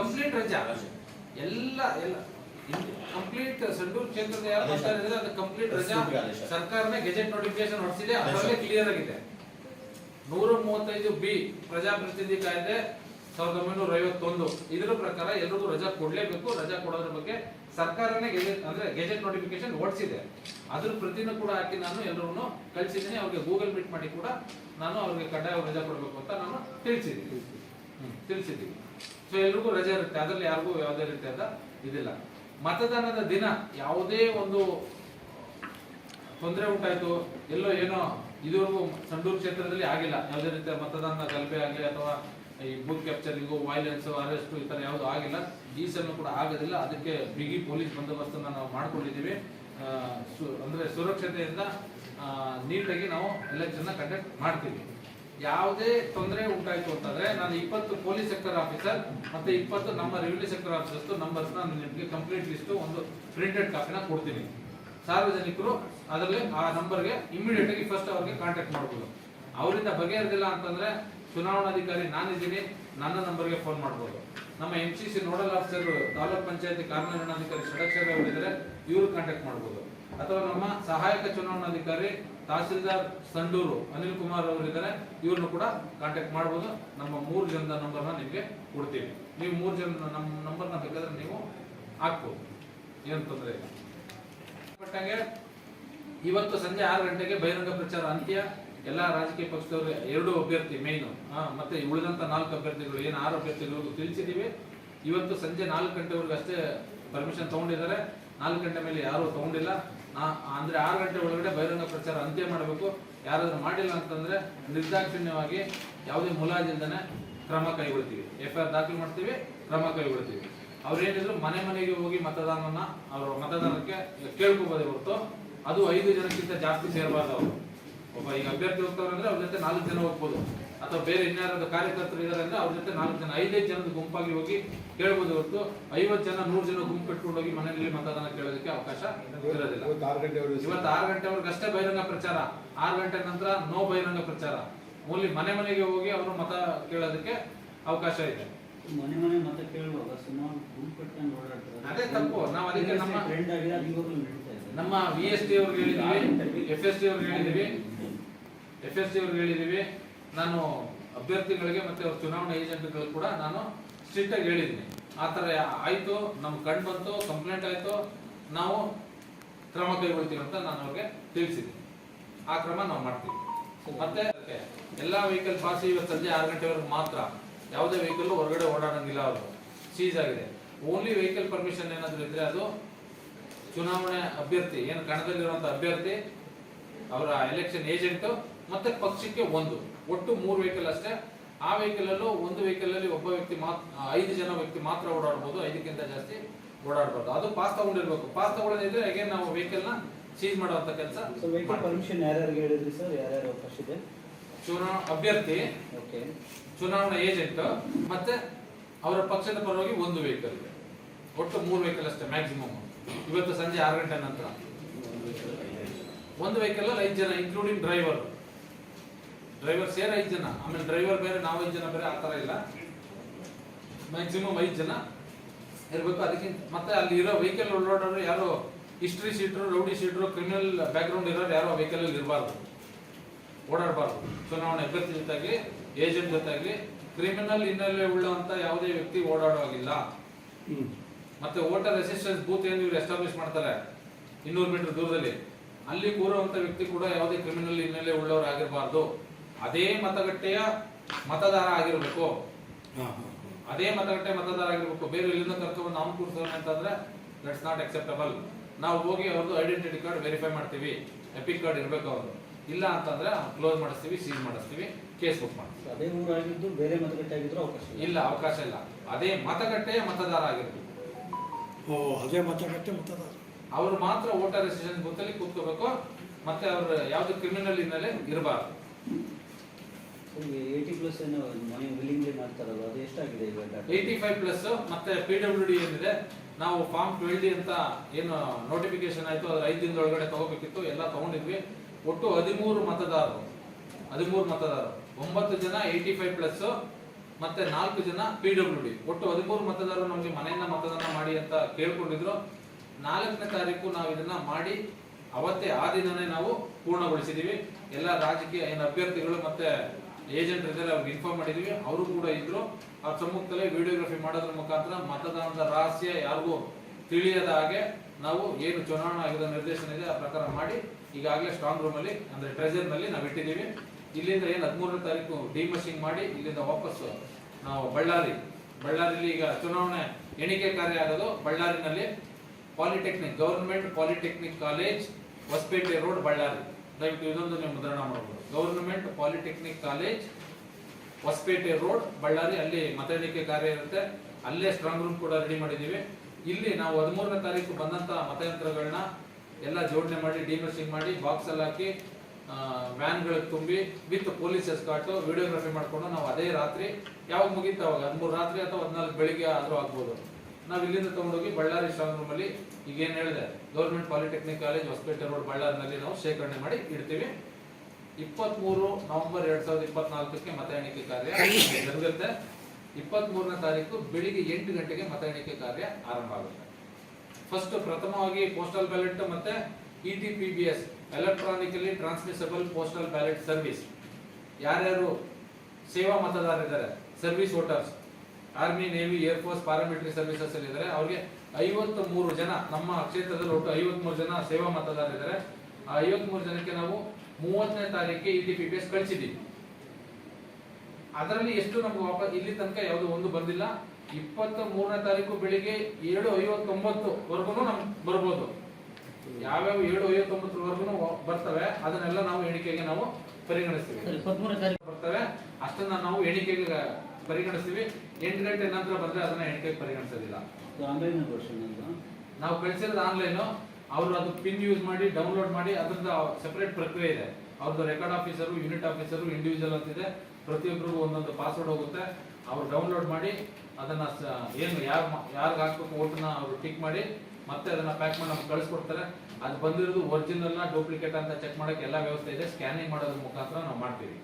ಕಂಪ್ಲೀಟ್ ರಜೆ. ಎಲ್ಲ ಎಲ್ಲ. ಕಂಪ್ಲೀಟ್ ಸಂಡೂರು ಕ್ಷೇತ್ರದ ಯಾರು ಇದ್ದಾರೆ ಅದು ಕಂಪ್ಲೀಟ್ ರಜಾ. ಸರ್ಕಾರನೇ ಗೆಜೆಟ್ ನೋಟಿಫಿಕೇಶನ್ ಹೊರಡಿಸಿದೆ ಅದರಲ್ಲೇ ಕ್ಲಿಯರ್ ಆಗಿದೆ. ನೂರ ಮೂವತ್ತೈದು ಬಿ ಪ್ರಜಾಪ್ರತಿನಿಧಿ ಕಾಯ್ದೆ ಸಾವಿರದ ಒಂಬೈನೂರ ಐವತ್ತೊಂದು. ಇದರ ಪ್ರಕಾರ ಎಲ್ರಿಗೂ ರಜಾ ಕೊಡಲೇಬೇಕು. ರಜಾ ಕೊಡೋದ್ರ ಬಗ್ಗೆ ಸರ್ಕಾರನೇ ಗೆಜೆಟ್ ಅಂದ್ರೆ ಗೆಜೆಟ್ ನೋಟಿಫಿಕೇಶನ್ ಹೊರಡಿಸಿದೆ ಅದ್ರ ಪ್ರತಿನೂ ಕೂಡ ಹಾಕಿ ನಾನು ಎಲ್ಲರೂ ಕಳಿಸಿದ್ದೀನಿ. ಅವ್ರಿಗೆ ಗೂಗಲ್ ಮೀಟ್ ಮಾಡಿ ಕೂಡ ನಾನು ಅವ್ರಿಗೆ ಕಡ್ಡಾಯ ರಜಾ ಕೊಡಬೇಕು ಅಂತ ನಾನು ತಿಳಿಸಿದ್ದೀನಿ. ಹ್ಮ್, ತಿಳಿಸಿದ್ದೀವಿ ಸೊ ಎಲ್ರಿಗೂ ರಜೆ ಇರುತ್ತೆ. ಅದರಲ್ಲಿ ಯಾರಿಗೂ ಯಾವುದೇ ರೀತಿಯಾದ ಇದಿಲ್ಲ. ಮತದಾನದ ದಿನ ಯಾವುದೇ ಒಂದು ತೊಂದರೆ ಉಂಟಾಯ್ತು, ಎಲ್ಲೋ ಏನೋ, ಇದುವರೆಗೂ ಸಂಡೂರು ಕ್ಷೇತ್ರದಲ್ಲಿ ಆಗಿಲ್ಲ. ಯಾವುದೇ ರೀತಿಯ ಮತದಾನ ಗಲಭೆ ಆಗಲಿ ಅಥವಾ ಈ ಬೂತ್ ಕ್ಯಾಪ್ಚರಿಂಗು ವೈಲೆನ್ಸ್ ಅರೆಸ್ಟ್ ಈ ಥರ ಯಾವುದು ಆಗಿಲ್ಲ. ಈ ಕೂಡ ಆಗೋದಿಲ್ಲ. ಅದಕ್ಕೆ ಬಿಗಿ ಪೊಲೀಸ್ ಬಂದೋಬಸ್ತನ್ನು ನಾವು ಮಾಡ್ಕೊಂಡಿದ್ದೀವಿ. ಅಂದ್ರೆ ಸುರಕ್ಷತೆಯಿಂದ ನೀಟಾಗಿ ನಾವು ಎಲೆಕ್ಷನ್ ಕಂಡಕ್ಟ್ ಮಾಡ್ತೀವಿ. ಯಾವುದೇ ತೊಂದರೆ ಉಂಟಾಯಿತು ಅಂತಂದ್ರೆ ನಾನು ಇಪ್ಪತ್ತು ಪೊಲೀಸ್ ಸೆಕ್ಟರ್ ಆಫೀಸರ್ ಮತ್ತೆ ಇಪ್ಪತ್ತು ನಮ್ಮ ರೆವಿನ್ಯೂ ಸೆಕ್ಟರ್ ಆಫೀಸರ್ಸ್ ನಂಬರ್ಸ್ ನಾನು ನಿಮಗೆ ಕಂಪ್ಲೀಟ್ ಲಿಸ್ಟ್ ಒಂದು ಪ್ರಿಂಟೆಡ್ ಕಾಪಿನ ಕೊಡ್ತೀನಿ. ಸಾರ್ವಜನಿಕರು ಅದರಲ್ಲಿ ಆ ನಂಬರ್ಗೆ ಇಮಿಡಿಯೇಟ್ ಆಗಿ ಫಸ್ಟ್ ಅವ್ರಿಗೆ ಕಾಂಟ್ಯಾಕ್ಟ್ ಮಾಡ್ಬೋದು. ಅವರಿಂದ ಬಗೆಹರಿದಿಲ್ಲ ಅಂತಂದ್ರೆ ಚುನಾವಣಾಧಿಕಾರಿ ನಾನಿದ್ದೀನಿ, ನನ್ನ ನಂಬರ್ಗೆ ಫೋನ್ ಮಾಡ್ಬೋದು. ನಮ್ಮ M C C nodal officer, taluk ಪಂಚಾಯತಿ ಕಾರ್ಯನಿರ್ವಹಣಾಧಿಕಾರಿ ಷಡಕ್ಷರ ಅವರಿದ್ದಾರೆ, ಇವರು ಕಾಂಟ್ಯಾಕ್ಟ್ ಮಾಡ್ಬೋದು. ಅಥವಾ ನಮ್ಮ ಸಹಾಯಕ ಚುನಾವಣಾಧಿಕಾರಿ ತಹಸೀಲ್ದಾರ್ ಸಂಡೂರು ಅನಿಲ್ ಕುಮಾರ್ ಅವರಿದ್ದಾರೆ, ಇವ್ರನ್ನು ಕೂಡ ಕಾಂಟ್ಯಾಕ್ಟ್ ಮಾಡ್ಬೋದು. ನಮ್ಮ ಮೂರು ಜನದ ನಂಬರ್ನ ನಿಮಗೆ ಕೊಡ್ತೀವಿ. ನೀವು ಮೂರು ಜನ ನಮ್ಮ ನಂಬರ್ನ ಬೇಕಾದ್ರೆ ನೀವು ಹಾಕ್ಬೋದು. ಏನು ತೊಂದರೆ ಇಲ್ಲ. ಇವತ್ತು ಸಂಜೆ ಆರು ಗಂಟೆಗೆ ಬಹಿರಂಗ ಪ್ರಚಾರ ಅಂತ್ಯ. ಎಲ್ಲಾ ರಾಜಕೀಯ ಪಕ್ಷದವರು ಎರಡು ಅಭ್ಯರ್ಥಿ ಮೇಯ್ನು ಮತ್ತೆ ಉಳಿದಂತ ನಾಲ್ಕು ಅಭ್ಯರ್ಥಿಗಳು, ಏನು ಆರು ಅಭ್ಯರ್ಥಿಗಳು ತಿಳಿಸಿದೀವಿ. ಇವತ್ತು ಸಂಜೆ ನಾಲ್ಕು ಗಂಟೆವರೆಗೂ ಅಷ್ಟೇ ಪರ್ಮಿಷನ್ ತಗೊಂಡಿದ್ದಾರೆ. ನಾಲ್ಕು ಗಂಟೆ ಮೇಲೆ ಯಾರು ತಗೊಂಡಿಲ್ಲ. ಅಂದ್ರೆ ಆರು ಗಂಟೆ ಒಳಗಡೆ ಬಹಿರಂಗ ಪ್ರಚಾರ ಅಂತ್ಯ ಮಾಡಬೇಕು. ಯಾರಾದ್ರೂ ಮಾಡಿಲ್ಲ ಅಂತಂದ್ರೆ ನಿರ್ದಾಕ್ಷಿಣ್ಯವಾಗಿ ಯಾವುದೇ ಮುಲಾಜಿಲ್ದನೆ ಕ್ರಮ ಕೈಗೊಳ್ತೀವಿ. ಎಫ್ ಐ ಆರ್ ದಾಖಲು ಮಾಡ್ತೀವಿ, ಕ್ರಮ ಕೈಗೊಳ್ತೀವಿ. ಅವ್ರೇನಿದ್ರು ಮನೆ ಮನೆಗೆ ಹೋಗಿ ಮತದಾನವನ್ನ, ಅವ್ರ ಮತದಾನಕ್ಕೆ ಕೇಳ್ಕೋಬೋದೇ ಹೊರತು ಅದು ಐದು ಜನಕ್ಕಿಂತ ಜಾಸ್ತಿ ಸೇರಬಾರ್ದು ಅವರು. ಒಬ್ಬ ಈಗ ಅಭ್ಯರ್ಥಿ ಹೋಗ್ತಾರೆ ಅಂದ್ರೆ ಅವ್ರ ಜೊತೆ ನಾಲ್ಕು ಜನ ಹೋಗ್ಬೋದು. ಅಥವಾ ಬೇರೆ ಇನ್ಯಾರಾದ್ರೂ ಕಾರ್ಯಕರ್ತರು ಇದಾರೆ ಅಂದ್ರೆ ಅವ್ರ ಜೊತೆ ನಾಲ್ಕು ಜನ ಐದೈದು ಜನದ ಗುಂಪಾಗಿ ಹೋಗಿ ಕೇಳ್ಬೋದು ಹೊರತು ಐವತ್ತು ಜನ ನೂರು ಜನ ಗುಂಪು ಇಟ್ಕೊಂಡು ಹೋಗಿ ಮನೆಯಲ್ಲಿ ಮತದಾನ ಕೇಳೋದಕ್ಕೆ ಅವಕಾಶ ಇರೋದಿಲ್ಲ. ಇವತ್ತು ಆರು ಗಂಟೆವರೆಗೂ ಇವತ್ತು ಆರು ಗಂಟೆವರೆಗೆ ಅಷ್ಟೇ ಬಹಿರಂಗ ಪ್ರಚಾರ. ಆರು ಗಂಟೆ ನಂತರ ನೋ ಬಹಿರಂಗ ಪ್ರಚಾರ. ಓನ್ಲಿ ಮನೆ ಮನೆಗೆ ಹೋಗಿ ಅವರು ಮತ ಕೇಳೋದಕ್ಕೆ ಅವಕಾಶ ಇದೆ. ಮನೆ ಮನೆ ಮತ ಕೇಳುವಾಗ ಸುಮಾರು ಓಡಾಡ್ತಾರೆ. ಅದೇ ತಪ್ಪು. ನಾವು ಅದಕ್ಕೆ ನಮ್ಮ- ನಮ್ಮ ವಿ ಎಸ್ ಟಿ ಅವ್ರಿಗೆ ಹೇಳಿದೀವಿ ಎಫ್ ಎಸ್ ಟಿ ಅವ್ರಿಗೆ ಹೇಳಿದೀವಿ ಎಫ್ ಎಸ್ ಸಿ ಹೇಳಿದೀವಿ. ನಾನು ಅಭ್ಯರ್ಥಿಗಳಿಗೆ ಮತ್ತು ಅವ್ರ ಚುನಾವಣಾ ಏಜೆಂಟ್ಗಳು ಕೂಡ ನಾನು ಸ್ಟ್ರಿಕ್ಟಾಗಿ ಹೇಳಿದ್ದೀನಿ ಆ ಥರ ಆಯಿತು ನಮ್ಮ ಕಣ್ಣು ಬಂತು ಕಂಪ್ಲೇಂಟ್ ಆಯಿತು. ನಾವು ಕ್ರಮ ಕೈಗೊಳ್ತೀವಿ ಅಂತ ನಾನು ಅವ್ರಿಗೆ ತಿಳಿಸಿದ್ದೀನಿ ಆ ಕ್ರಮ ನಾವು ಮಾಡ್ತೀವಿ. ಮತ್ತೆ ಎಲ್ಲ ವೆಹಿಕಲ್ ಪಾಸ್ ಇವತ್ತು ಸಂಜೆ ಆರು ಗಂಟೆವರೆಗೆ ಮಾತ್ರ ಯಾವುದೇ ವೆಹಿಕಲ್ಲು ಹೊರಗಡೆ ಓಡಾಡೋಂಗಿಲ್ಲ ಅವರು. ಸೀಸ್ ಆಗಿದೆ. ಓನ್ಲಿ ವೆಹಿಕಲ್ ಪರ್ಮಿಷನ್ ಏನಾದರೂ ಇದ್ದರೆ ಅದು ಚುನಾವಣೆ ಅಭ್ಯರ್ಥಿ, ಏನು ಕಣದಲ್ಲಿರುವಂಥ ಅಭ್ಯರ್ಥಿ, ಅವರ ಎಲೆಕ್ಷನ್ ಏಜೆಂಟ್ ಮತ್ತೆ ಪಕ್ಷಕ್ಕೆ ಒಂದು. ಒಟ್ಟು ಮೂರು ವೆಹಿಕಲ್ ಅಷ್ಟೇ. ಆ ವೆಹಿಕಲ್ ಅಲ್ಲೂ ಒಂದು ವೆಹಿಕಲ್ ಅಲ್ಲಿ ಒಬ್ಬ ವ್ಯಕ್ತಿ ಮಾತ್ರ ಐದು ಜನ ವ್ಯಕ್ತಿ ಮಾತ್ರ ಓಡಾಡಬಹುದು ಐದಕ್ಕಿಂತ ಜಾಸ್ತಿ ಓಡಾಡಬಾರ್ದು. ಅದು ಪಾಸ್ ತಗೊಂಡಿರ್ಬೇಕು. ಪಾಸ್ ತಗೊಂಡಿದ್ರೆ ಅಗೇನ್ ನಾವು ವೆಹಿಕಲ್ನ ಸೀಸ್ ಮಾಡುವಂತ ಕೆಲಸ ಪರ್ಮಿಷನ್ ಯಾರ್ಯಾರಿಗೆ ಹೇಳಿದ್ರಿ ಸರ್ ಯಾರ್ಯಾರು ಅವಕಾಶ ಇದೆ? ಚುನಾವಣಾ ಅಭ್ಯರ್ಥಿ ಓಕೆ. ಚುನಾವಣಾ ಏಜೆಂಟ್ ಮತ್ತೆ ಅವರ ಪಕ್ಷದ ಪರವಾಗಿ ಒಂದು ವೆಹಿಕಲ್ ಇದೆ. ಒಟ್ಟು ಮೂರು ವೆಹಿಕಲ್ ಅಷ್ಟೇ ಮ್ಯಾಕ್ಸಿಮಮ್ ಇವತ್ತು ಸಂಜೆ ಆರು ಗಂಟೆ ನಂತರ. ಒಂದು ವೆಹಿಕಲ್ ಐದು ಜನ ಇನ್ಕ್ಲೂಡಿಂಗ್ ಡ್ರೈವರ್ ಡ್ರೈವರ್ ಸೇರ್ ಐದು ಜನ. ಆಮೇಲೆ ಡ್ರೈವರ್ ಬೇರೆ ನಾವು ಐದು ಜನ ಬೇರೆ ಆ ಥರ ಇಲ್ಲ. ಮ್ಯಾಕ್ಸಿಮಮ್ ಐದು ಜನ ಇರಬೇಕು. ಅದಕ್ಕಿಂತ ಮತ್ತೆ ಅಲ್ಲಿ ಇರೋ ವೆಹಿಕಲ್ ಓಡಾಡೋರು ಯಾರು history sheeter rowdy sheeter criminal background ಇರೋರು ಯಾರು ವೆಹಿಕಲ್ ಅಲ್ಲಿ ಇರಬಾರ್ದು. ಓಡಾಡಬಾರ್ದು. ಚುನಾವಣೆ ಅಭ್ಯರ್ಥಿ ಜೊತೆಗೆ ಏಜೆಂಟ್ ಜೊತೆಗೆ ಕ್ರಿಮಿನಲ್ ಹಿನ್ನೆಲೆ ಉಳ್ಳಂತ ಯಾವುದೇ ವ್ಯಕ್ತಿ ಓಡಾಡೋಗಿಲ್ಲ ಮತ್ತೆ ವೋಟರ್ ಅಸಿಸ್ಟೆನ್ಸ್ ಬೂತ್ ಏನು ಇವ್ರು ಎಸ್ಟಾಬ್ಲಿಷ್ ಮಾಡ್ತಾರೆ? ಇನ್ನೂರು ಮೀಟರ್ ದೂರದಲ್ಲಿ. ಅಲ್ಲಿ ಕೂರುವಂತ ವ್ಯಕ್ತಿ ಕೂಡ ಯಾವುದೇ ಕ್ರಿಮಿನಲ್ ಹಿನ್ನೆಲೆ ಉಳ್ಳವರು ಆಗಿರಬಾರ್ದು. ಅದೇ ಮತಗಟ್ಟೆಯ ಮತದಾರ ಆಗಿರ್ಬೇಕು. ಅದೇ ಮತಗಟ್ಟೆ ಮತದಾರ ಆಗಿರಬೇಕು. ಬೇರೆ ಎಲ್ಲಿಂದ ಕರ್ಕೊಂಡು ನಾವು ಕೂರಿಸೋಣ ಅಂತಂದ್ರೆ ದಟ್ಸ್ ನಾಟ್ ಅಕ್ಸೆಪ್ಟಬಲ್ ನಾವು ಹೋಗಿ ಅವ್ರದ್ದು ಐಡೆಂಟಿಟಿ ಕಾರ್ಡ್ ವೆರಿಫೈ ಮಾಡ್ತೀವಿ. ಎಪಿಕ್ ಕಾರ್ಡ್ ಇರಬೇಕು ಅವ್ರದ್ದು ಇಲ್ಲ ಅಂತಂದ್ರೆ ಕ್ಲೋಸ್ ಮಾಡಿಸ್ತೀವಿ ಸೀಲ್ ಮಾಡಿಸ್ತೀವಿ ಕೇಸ್ ಬುಕ್ ಮಾಡ್ತೀವಿ. ಅದೇ ಊರಾಗಿದ್ದು ಬೇರೆ ಮತಗಟ್ಟೆ ಆಗಿದ್ರು ಅವಕಾಶ ಇಲ್ಲ. ಅವಕಾಶ ಇಲ್ಲ. ಅದೇ ಮತಗಟ್ಟೆಯ ಮತದಾರ ಆಗಿರ್ಬೇಕು. ಓ ಅದೇ ಮತಗಟ್ಟೆ ಮತದಾರ. ಅವರು ಮಾತ್ರ ವೋಟರ್ ರಿಜಿಸ್ಟ್ರೇಷನ್ ಬೂತ್ ಅಲ್ಲಿ ಕೂತ್ಕೋಬೇಕು. ಮತ್ತೆ ಅವ್ರ ಯಾವ್ದು ಕ್ರಿಮಿನಲ್ ಹಿನ್ನೆಲೆ ಇರಬಾರ್ದು. ಏಯ್ಟಿ ಪ್ಲಸ್ ಏನೋ ಮನೆ ವಿಲ್ಲಿಂಗ್ಲಿ ಮಾಡ್ತಾರಲ್ಲ ಅದು ಎಷ್ಟಾಗಿದೆ ಈಗ data? ಏಯ್ಟಿ ಫೈವ್ ಪ್ಲಸ್ ಮತ್ತೆ ಪಿ ಡಬ್ಲ್ಯೂ ಡಿ ನಾವು ಫಾರ್ಮ್ ಟ್ವೆಲ್ ಡಿ ಅಂತ ಏನು ನೋಟಿಫಿಕೇಶನ್ ಆಯಿತು ಅದ್ರ ಐದು ದಿನದ ಒಳಗಡೆ ತಗೋಬೇಕಿತ್ತು, ಎಲ್ಲ ತಗೊಂಡಿದ್ವಿ. ಒಟ್ಟು ಹದಿಮೂರು ಮತದಾರರು ಹದಿಮೂರು ಮತದಾರರು. ಒಂಬತ್ತು ಜನ ಏಯ್ಟಿ ಫೈವ್ ಪ್ಲಸ್ ಮತ್ತೆ ನಾಲ್ಕು ಜನ ಪಿ ಡಬ್ಲ್ಯೂ ಡಿ ಒಟ್ಟು ಹದಿಮೂರು ಮತದಾರರು ನಮಗೆ ಮನೆಯಿಂದ ಮತದಾನ ಮಾಡಿ ಅಂತ ಕೇಳ್ಕೊಂಡಿದ್ರು. ನಾಲ್ಕನೇ ತಾರೀಕು ನಾವು ಇದನ್ನ ಮಾಡಿ, ಅವತ್ತೇ ಆ ದಿನನೇ ನಾವು ಪೂರ್ಣಗೊಳಿಸಿದೀವಿ. ಎಲ್ಲ ರಾಜಕೀಯ, ಏನು ಅಭ್ಯರ್ಥಿಗಳು ಮತ್ತೆ ಏಜೆಂಟ್ ಇದ್ದಾರೆ ಅವ್ರಿಗೆ ಇನ್ಫಾರ್ಮ್ ಮಾಡಿದೀವಿ. ಅವರು ಕೂಡ ಇದ್ರು. ಅವ್ರ ಸಮ್ಮುಖದಲ್ಲೇ ವಿಡಿಯೋಗ್ರಫಿ ಮಾಡೋದ್ರ ಮುಖಾಂತರ ಮತದಾನದ ರಹಸ್ಯ ಯಾರಿಗೂ ತಿಳಿಯದ ಹಾಗೆ ನಾವು ಏನು ಚುನಾವಣಾ ಆಗಿದ ನಿರ್ದೇಶನ ಇದೆ ಆ ಪ್ರಕಾರ ಮಾಡಿ ಈಗಾಗಲೇ ಸ್ಟ್ರಾಂಗ್ ರೂಮ್ ಅಲ್ಲಿ, ಅಂದ್ರೆ ಟ್ರೆಜರ್ನಲ್ಲಿ ನಾವು ಇಟ್ಟಿದ್ದೀವಿ. ಇಲ್ಲಿಂದ ಏನು ಹದಿಮೂರನೇ ತಾರೀಕು ಡಿಮಶಿಂಗ್ ಮಾಡಿ ಇಲ್ಲಿಂದ ವಾಪಸ್ ನಾವು ಬಳ್ಳಾರಿ. ಬಳ್ಳಾರಿಲಿ ಈಗ ಚುನಾವಣೆ ಎಣಿಕೆ ಕಾರ್ಯ ಆಗೋದು ಬಳ್ಳಾರಿನಲ್ಲಿ. Polytechnic government polytechnic college Hosapete road Ballari. ದಯವಿಟ್ಟು ಇದೊಂದು ನೀವು ಮುದ್ರಣ ಮಾಡಬಹುದು government polytechnic college, Hosapete road, Ballari, ಅಲ್ಲಿ ಮತ ಎಣಿಕೆ ಕಾರ್ಯ ಇರುತ್ತೆ. ಅಲ್ಲೇ ಸ್ಟ್ರಾಂಗ್ ರೂಮ್ ಕೂಡ ರೆಡಿ ಮಾಡಿದ್ದೀವಿ. ಇಲ್ಲಿ ನಾವು ಹದಿಮೂರನೇ ತಾರೀಕು ಬಂದಂತ ಮತಯಂತ್ರಗಳನ್ನ ಎಲ್ಲ ಜೋಡಣೆ ಮಾಡಿ ಡಿಮರ್ಸಿಂಗ್ ಮಾಡಿ ಬಾಕ್ಸ್ ಅಲ್ಲಿ ಹಾಕಿ ವ್ಯಾನ್ಗಳಿಗೆ ತುಂಬಿ ವಿತ್ ಪೊಲೀಸ್ ಎಸ್ಕಾಟ್ ವಿಡಿಯೋಗ್ರಫಿ ಮಾಡಿಕೊಂಡು ನಾವು ಅದೇ ರಾತ್ರಿ, ಯಾವಾಗ ಮುಗೀತು ಅವಾಗ, ಹದಿಮೂರು ರಾತ್ರಿ ಅಥವಾ ಹದಿನಾಲ್ಕು ಬೆಳಿಗ್ಗೆ ಆದ್ರೂ ಆಗ್ಬೋದು. ನಾವು ಇಲ್ಲಿಂದ ತಗೊಂಡೋಗಿ ಬಳ್ಳಾರಿ ಸ್ಟ್ರಾಂಗ್ ರೂಮ್ ಅಲ್ಲಿ ಈಗ ಏನ್ ಹೇಳಿದೆ government polytechnic college Hosapete road ಬಳ್ಳಾರಿನಲ್ಲಿ ನಾವು ಶೇಖರಣೆ ಮಾಡಿ ಇಡ್ತೀವಿ. ಇಪ್ಪತ್ಮೂರು ನವೆಂಬರ್ ಎರಡ್ ಸಾವಿರದ ಇಪ್ಪತ್ನಾಲ್ಕಕ್ಕೆ ಮತ ಎಣಿಕೆ ಕಾರ್ಯ ಜರುಗುತ್ತೆ. ಇಪ್ಪತ್ತ್ ಮೂರನೇ ತಾರೀಕು ಬೆಳಿಗ್ಗೆ ಎಂಟು ಗಂಟೆಗೆ ಮತ ಎಣಿಕೆ ಕಾರ್ಯ ಆರಂಭ ಆಗುತ್ತೆ. ಫಸ್ಟ್ ಪ್ರಥಮವಾಗಿ ಪೋಸ್ಟಲ್ ಬ್ಯಾಲೆಟ್ ಮತ್ತೆ E T P B S electronically transmissible postal ballot service ಯಾರ್ಯಾರು ಸೇವಾ ಮತದಾರರಿದ್ದಾರೆ service voters army navy air force paramilitary services ಅಲ್ಲಿ ಇದ್ದಾರೆ, ಅವ್ರಿಗೆ ಐವತ್ತ್ ಮೂರು ಜನ ನಮ್ಮ ಕ್ಷೇತ್ರದಲ್ಲಿ ಒಟ್ಟು ಐವತ್ತ್ ಮೂರು ಜನ ಸೇವಾ ಮತದಾರರಿದ್ದಾರೆ ಆ ಐವತ್ತ್ ಮೂರು ಜನಕ್ಕೆ ನಾವು ಮೂವತ್ತನೇ ತಾರೀಕಿಗೆ E T P P S ಕಳಿಸಿದ್ದೀವಿ. ಅದರಲ್ಲಿ ಎಷ್ಟು ನಮ್ಗೆ ವಾಪಸ್ ಇಲ್ಲಿ ತನಕ ಯಾವುದು ಒಂದು ಬಂದಿಲ್ಲ. ಇಪ್ಪತ್ತ ಮೂರನೇ ತಾರೀಕು ಬೆಳಿಗ್ಗೆ ಏಳು ಐವತ್ತೊಂಬತ್ತು ವರ್ಗುನು ನಮ್ ಬರ್ಬೋದು. ಯಾವ್ಯಾವ ಏಳು ಐವತ್ತೊಂಬತ್ತರವರೆಗೂ ಬರ್ತವೆ ಅದನ್ನೆಲ್ಲ ನಾವು ಎಣಿಕೆಗೆ ನಾವು ಪರಿಗಣಿಸ್ತೀವಿ. ಬರ್ತವೆ ಅಷ್ಟನ್ನ ನಾವು ಎಣಿಕೆಗೆ ಪರಿಗಣಿಸ್ತೀವಿ. ಎಂಟು ಗಂಟೆ ನಂತರ ಬಂದ್ರೆ ಅದನ್ನ ಎಣಿಕೆಗೆ ಪರಿಗಣಿಸೋದಿಲ್ಲ. ಆನ್ಲೈನ್ ವರ್ಷನ್ ಅಂತ ನಾವು ಕಳಿಸಿರೋದು ಆನ್ಲೈನ್ ಅವರು ಅದು ಪಿನ್ ಯೂಸ್ ಮಾಡಿ ಡೌನ್ಲೋಡ್ ಮಾಡಿ, ಅದ್ರದ್ದು ಸೆಪರೇಟ್ ಪ್ರಕ್ರಿಯೆ ಇದೆ. ಅವ್ರದ್ದು record officer unit officer individual ಅಂತಿದೆ ಪ್ರತಿಯೊಬ್ಬರಿಗೂ ಒಂದೊಂದು ಪಾಸ್ವರ್ಡ್ ಹೋಗುತ್ತೆ. ಅವ್ರು ಡೌನ್ಲೋಡ್ ಮಾಡಿ, ಅದನ್ನ ಏನು, ಯಾರು ಯಾರಿಗೆ ಹಾಕ್ಬೇಕು ಓಟನ್ನ ಅವರು ಟಿಕ್ ಮಾಡಿ, ಮತ್ತೆ ಅದನ್ನ ಪ್ಯಾಕ್ ಮಾಡಿ ನಮ್ಗೆ ಕಳಿಸ್ಕೊಡ್ತಾರೆ. ಅದು ಬಂದಿರೋದು ಒರಿಜಿನಲ್ ಡೂಪ್ಲಿಕೇಟ್ ಅಂತ ಚೆಕ್ ಮಾಡೋಕ್ಕೆ ಎಲ್ಲ ವ್ಯವಸ್ಥೆ ಇದೆ. ಸ್ಕ್ಯಾನಿಂಗ್ ಮಾಡೋದ್ರ ಮುಖಾಂತರ ನಾವು ಮಾಡ್ತೀವಿ.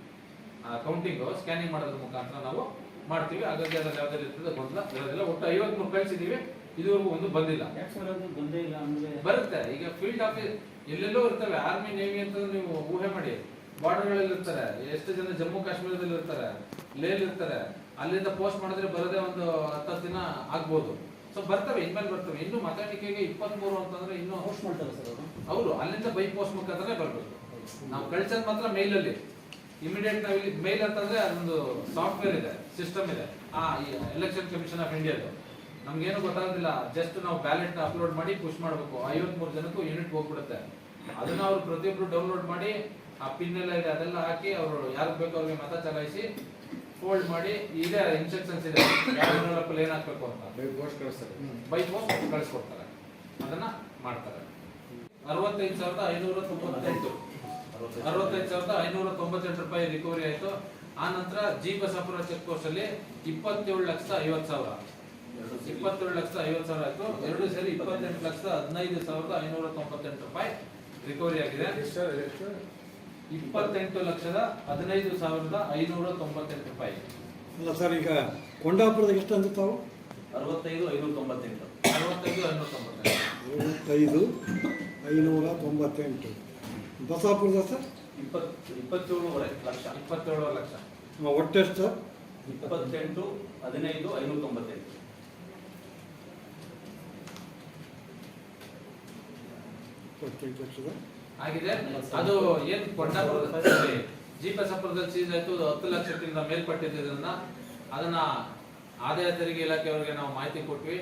ಕೌಂಟಿಂಗು ಸ್ಕ್ಯಾನಿಂಗ್ ಮಾಡೋದ್ರ ಮುಖಾಂತರ ನಾವು ಮಾಡ್ತೀವಿ. ಹಾಗಾಗಿ ಅದ್ರ ಯಾವ್ದಾದ್ರು ಇರ್ತದೆ ಗೊಂದಲ ಇರೋದಿಲ್ಲ ಒಟ್ಟು ಐವತ್ಮೂರು ಕಳಿಸಿದೀವಿ. ಇದುವರೆಗೂ ಒಂದು ಬಂದಿಲ್ಲ. ಬಂದೇ ಇಲ್ಲ ಅಂದ್ರೆ? ಬರುತ್ತೆ. ಈಗ ಫೀಲ್ಡ್ ಆಫೀಸ್ ಎಲ್ಲೆಲ್ಲೋ ಇರ್ತವೆ. ಆರ್ಮಿ ನೇವಿ ಅಂತ ನೀವು ಊಹೆ ಮಾಡಿ. ಬಾರ್ಡರ್ಗಳಲ್ಲಿ ಇರ್ತಾರೆ. ಎಷ್ಟು ಜನ ಜಮ್ಮು ಕಾಶ್ಮೀರದಲ್ಲಿ ಇರ್ತಾರೆ. ಲೇಲ್ ಇರ್ತಾರೆ. ಅಲ್ಲಿಂದ ಪೋಸ್ಟ್ ಮಾಡಿದ್ರೆ ಬರೋದೇ ಒಂದು ಹತ್ತು ದಿನ ಆಗ್ಬೋದು. ಸೊ ಬರ್ತವೆ. ಇನ್ಮೇಲೆ ಬರ್ತವೆ. ಇನ್ನು ಮತ ಎಣಿಕೆಗೆ ಇಪ್ಪತ್ಮೂರು ಅಂತಂದ್ರೆ ಇನ್ನು ಪೋಸ್ಟ್ ಮಾಡ್ತಾರೆ ಸರ್ ಅವರು? ಅಲ್ಲಿಂದ ಬೈ ಪೋಸ್ಟ್ ಮುಖಾಂತರ ಬರ್ಬೇಕು ನಾವು ಕಳ್ಸೋದು ಮಾತ್ರ ಮೇಲಲ್ಲಿ ಇಮಿಡಿಯೇಟ್ ನಾವು ಇಲ್ಲಿ ಮೇಲ್ ಅಂತಂದ್ರೆ ಅದೊಂದು ಸಾಫ್ಟ್ವೇರ್ ಇದೆ ಸಿಸ್ಟಮ್ ಇದೆ. ಆ ಎಲೆಕ್ಷನ್ ಕಮಿಷನ್ ಆಫ್ ಇಂಡಿಯಾದು ನಮ್ಗೇನು ಗೊತ್ತಾಗೋದಿಲ್ಲ ಜಸ್ಟ್ ನಾವು ಬ್ಯಾಲೆಟ್ ಅಪ್ಲೋಡ್ ಮಾಡಿ ಪುಷ್ ಮಾಡಬೇಕು. ಐವತ್ಮೂರು ಜನಕ್ಕೂ ಯೂನಿಟ್ ಹೋಗ್ಬಿಡುತ್ತೆ. ಅದನ್ನ ಅವ್ರು ಪ್ರತಿಯೊಬ್ರು ಡೌನ್ಲೋಡ್ ಮಾಡಿ ಆ ಪಿನ್ ಎಲ್ಲ ಇದೆ ಅದೆಲ್ಲ ಹಾಕಿ ಅವರು ಯಾರು ಬೇಕೋ ಅವ್ರಿಗೆ ಮತ ಚಲಾಯಿಸಿ ಫೋಲ್ಡ್ ಮಾಡಿ ಇದೆ ಇನ್ಸ್ಟ್ರಕ್ಷನ್ಸ್ ಇದೆ. ಏನ್ ಹಾಕ್ಬೇಕು ಅಂತ. ಬೈ ಪೋಸ್ಟ್ ಕಳಿಸ್ಕೊಡ್ತಾರೆ. ಅದನ್ನ ಮಾಡ್ತಾರೆ. ಅರವತ್ತೈದು ಸಾವಿರದ ಐನೂರ ತೊಂಬತ್ತೆಂಟು. ಅರವತ್ತೈದು ಸಾವಿರದ ಐನೂರ ತೊಂಬತ್ತೆಂಟು ರೂಪಾಯಿ ರಿಕವರಿ ಆಯಿತು. ಆನಂತರ ನಂತರ ಜಿ ಬಸಾಪುರ ಚೆಕ್ ಪೋಸ್ಟ್ ಅಲ್ಲಿ ಇಪ್ಪತ್ತೇಳು ಲಕ್ಷ ಐವತ್ತು ಸಾವಿರ. ಇಪ್ಪತ್ತೇಳು ಲಕ್ಷ ಐವತ್ತು ಸಾವಿರ ಆಯಿತು. ಎರಡು ಸೇರಿ ಇಪ್ಪತ್ತೆಂಟು ಲಕ್ಷ ಹದಿನೈದು ಸಾವಿರದ ಐನೂರ ತೊಂಬತ್ತೆಂಟು ರೂಪಾಯಿ ರಿಕವರಿ ಆಗಿದೆ. ಇಪ್ಪತ್ತೆಂಟು ಲಕ್ಷದ ಹದಿನೈದು ಸಾವಿರದ ಐನೂರ ತೊಂಬತ್ತೆಂಟು ರೂಪಾಯಿ. ಅಲ್ಲ ಸರ್ ಈಗ ಕೊಂಡಾಪುರದಾಗ ಎಷ್ಟು ಅಂತ ತಾವು? ಅರವತ್ತೈದು ಐನೂರ ತೊಂಬತ್ತೆಂಟು. ಅರವತ್ತೈದು ಐನೂರ ತೊಂಬತ್ತೆಂಟು. ಅರವತ್ತೈದು ಐನೂರ ತೊಂಬತ್ತೆಂಟು. ಬಸಾಪುರದ ಸರ್ ಇಪ್ಪತ್ತು ಇಪ್ಪತ್ತೇಳುವರೆ ಲಕ್ಷ. ಇಪ್ಪತ್ತೇಳು ಲಕ್ಷ. ಒಟ್ಟೆಷ್ಟು ಇಪ್ಪತ್ತೆಂಟು ಹದಿನೈದು ಐನೂರ ತೊಂಬತ್ತೆಂಟು ಇಪ್ಪತ್ತೆಂಟು ಲಕ್ಷದ? ಆಗಿದೆ. ಅದು ಏನ್ ಕೊಟ್ಟಾಪುರದಲ್ಲಿ ಜಿ ಬಸಾಪುರದಲ್ಲಿ ಸೀಸ್ ಆಯ್ತು ಹತ್ತು ಲಕ್ಷಕ್ಕಿಂತ ಮೇಲ್ಪಟ್ಟಿದ್ದನ್ನ ಅದನ್ನ ಆದಾಯ ತೆರಿಗೆ ಇಲಾಖೆಯವರಿಗೆ ನಾವು ಮಾಹಿತಿ ಕೊಟ್ವಿ.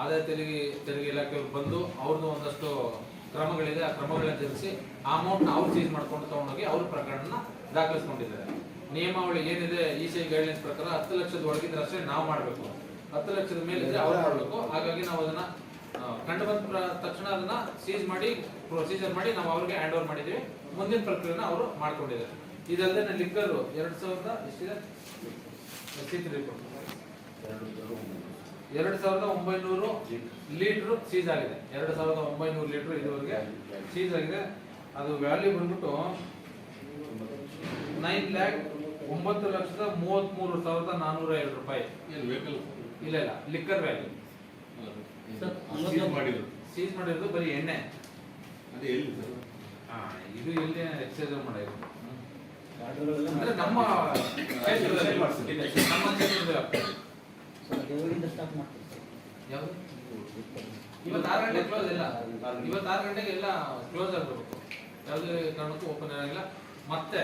ಆದಾಯ ತೆರಿಗೆ ತೆರಿಗೆ ಇಲಾಖೆಯವರು ಬಂದು ಅವ್ರದ್ದು ಒಂದಷ್ಟು ಕ್ರಮಗಳಿದೆ. ಆ ಕ್ರಮಗಳನ್ನ ತಿಳಿಸಿ ಅಮೌಂಟ್ ಅವ್ರು ಸೀಸ್ ಮಾಡ್ಕೊಂಡು ತಗೊಂಡೋಗಿ ಅವ್ರ ಪ್ರಕರಣ ದಾಖಲಿಸ್ಕೊಂಡಿದ್ದಾರೆ. ನಿಯಮಾವಳಿ ಏನಿದೆ ಇ ಸಿ ಗೈಡ್ಲೈನ್ಸ್ ಪ್ರಕಾರ ಹತ್ತು ಲಕ್ಷದ ಒಳಗಿದ್ರೆ ಅಷ್ಟೇ ನಾವು ಮಾಡಬೇಕು. ಹತ್ತು ಲಕ್ಷದ ಮೇಲಿದ್ರೆ ಅವ್ರು ಮಾಡಬೇಕು. ಹಾಗಾಗಿ ನಾವು ಅದನ್ನ ಕಂಡು ಬಂದ ತಕ್ಷಣ ಅದನ್ನ ಸೀಸ್ ಮಾಡಿ ಪ್ರೊಸೀಜರ್ ಮಾಡಿ ನಾವು ಅವ್ರಿಗೆ ಹ್ಯಾಂಡ್ ಓವರ್ ಮಾಡಿದೀವಿ ಮುಂದಿನ ಪ್ರಕ್ರಿಯೆನ ಅವರು ಮಾಡ್ಕೊಂಡಿದ್ದಾರೆ. ಇದಲ್ಲದೆ ಲಿಕ್ಕರ್ ಎರಡು ಸಾವಿರದ ಎಷ್ಟಿದೆ? ಎರಡು ಸಾವಿರದ ಒಂಬೈನೂರು ಲೀಟರ್ ಸೀಸ್ ಆಗಿದೆ. ಎರಡು ಸಾವಿರದ ಒಂಬೈನೂರು ಲೀಟರ್ ಇದುವರೆಗೆ ಸೀಸ್ ಆಗಿದೆ. ಅದು ವ್ಯಾಲ್ಯೂ ಬಂದ್ಬಿಟ್ಟು ನೈನ್ ಲ್ಯಾಕ್ ಒಂಬತ್ತು ಲಕ್ಷದ ಮೂವತ್ತ್ಮೂರು ಸಾವಿರದ ನಾನೂರ ಎರಡು ರೂಪಾಯಿ. ಇಲ್ಲ ಇಲ್ಲ ಲಿಕ್ಕರ್ ವ್ಯಾಲ್ಯೂ ಸರ್, ಮಾಡಿದ್ರು ಸೀಸ್ ಮಾಡಿರೋದು. ಬರೀ ಎಣ್ಣೆ. ಅದು ಎಲ್ಲಿ ಸರ್? ಆ, ಇದು ಎಲ್ಲಿ ಎಕ್ಸೈಸ್ ಮಾಡಿದ್ರು ಅಂದ್ರೆ ನಮ್ಮ ಕ್ಷೇತ್ರದಲ್ಲಿ? ಯಾವ್ದು? ಇವತ್ತು ಆರು ಗಂಟೆ ಕ್ಲೋಸ್ ಇಲ್ಲ. ಇವತ್ತು ಆರು ಗಂಟೆಗೆ ಎಲ್ಲ ಕ್ಲೋಸ್ ಆಗಿರ್ಬೇಕು ಯಾವುದೇ ಕಾರಣಕ್ಕೂ ಓಪನ್ ಇರೋಂಗಿಲ್ಲ ಮತ್ತೆ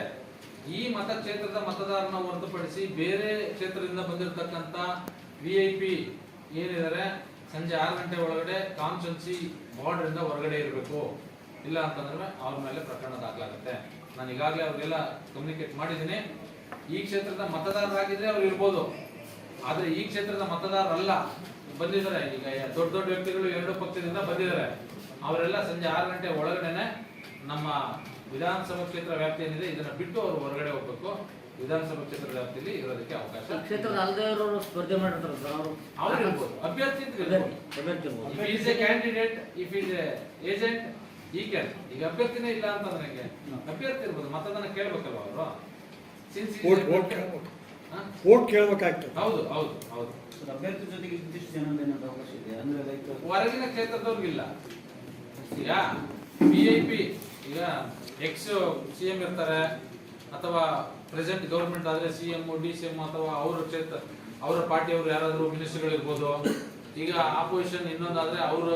ಈ ಮತಕ್ಷೇತ್ರದ ಮತದಾರನ ಹೊರತುಪಡಿಸಿ ಬೇರೆ ಕ್ಷೇತ್ರದಿಂದ ಬಂದಿರತಕ್ಕಂತ ವಿ ಐ ಪಿ ಏನಿದ್ದಾರೆ, ಸಂಜೆ ಆರು ಗಂಟೆ ಒಳಗಡೆ ಕಾನ್ಸ್ಟೆನ್ಸಿ ಬಾರ್ಡರ್ ಇಂದ ಹೊರಗಡೆ ಇರಬೇಕು. ಇಲ್ಲ ಅಂತಂದ್ರೆ ಅವ್ರ ಮೇಲೆ ಪ್ರಕರಣ ದಾಖಲಾಗುತ್ತೆ. ನಾನು ಈಗಾಗಲೇ ಅವ್ರಿಗೆಲ್ಲ ಕಮ್ಯುನಿಕೇಟ್ ಮಾಡಿದ್ದೀನಿ. ಈ ಕ್ಷೇತ್ರದ ಮತದಾರರಾಗಿದ್ರೆ ಅವ್ರು ಇರ್ಬೋದು. ಆದ್ರೆ ಈ ಕ್ಷೇತ್ರದ ಮತದಾರರಲ್ಲ, ಬಂದಿದ್ದಾರೆ. ಈಗ ದೊಡ್ಡ ದೊಡ್ಡ ವ್ಯಕ್ತಿಗಳು ಎರಡು ಪಕ್ಷದಿಂದ ಬಂದಿದ್ದಾರೆ. ಅವರೆಲ್ಲ ಸಂಜೆ ಆರು ಗಂಟೆ ಒಳಗಡೆನೆ ನಮ್ಮ ವಿಧಾನಸಭಾ ಕ್ಷೇತ್ರ ವ್ಯಾಪ್ತಿ ಏನಿದೆ ಇದನ್ನ ಬಿಟ್ಟು ಅವರು ಹೊರಗಡೆ ಹೋಗ್ಬೇಕು. ವಿಧಾನಸಭಾ ಕ್ಷೇತ್ರ ವ್ಯಾಪ್ತಿಯಲ್ಲಿ ಇರೋದಕ್ಕೆ ಅವಕಾಶ ಕ್ಷೇತ್ರದ ಅಲ್ಲದೆ ಇರೋರು ಸ್ಪರ್ಧೆ ಮಾಡಿರ್ತಾರೆ ಸರ್ ಅವರು. ಅವ್ರು ಇರ್ಬೋದು. ಅಭ್ಯರ್ಥಿ ಇರ್ಬೋದು. A he if a a agent, he can. ಈಗ ಅಭ್ಯರ್ಥಿನೇ ಇಲ್ಲ ಅಂತ ನನಗೆ ಅಭ್ಯರ್ಥಿ ಇರ್ಬೋದು ಮತದಾನ ಕೇಳ್ಬೇಕಲ್ವ ಅವರು? ಓಟ್ ಕೇಳ್ಬೇಕಾಗ್ತದೆ. ಹೌದು ಹೌದು ಹೌದು. ಸರ್, ಅಭ್ಯರ್ಥಿ ಜೊತೆಗೆ ಇದಿಷ್ಟು ಜನ ಏನಾದ್ರು ಅವಕಾಶ ಇದೆ ಅಂದ್ರೆ ಹೊರಗಿನ ಕ್ಷೇತ್ರದವ್ರಿಗಿಲ್ಲ. ಈಗ ವಿ ಐ ಪಿ ಈಗ ಎಕ್ಸ್ ಸಿ ಎಂ ಇರ್ತಾರೆ ಅಥವಾ ಪ್ರೆಸೆಂಟ್ ಗೌರ್ಮೆಂಟ್ ಆದರೆ C M D C M ಅಥವಾ ಅವರ ಕ್ಷೇತ್ರ, ಅವರ ಪಾರ್ಟಿಯವರು ಯಾರಾದರೂ ಮಿನಿಸ್ಟರ್ಗಳು ಇರ್ಬೋದು ಈಗ ಆಪೋಸಿಷನ್ ಇನ್ನೊಂದಾದ್ರೆ ಅವರು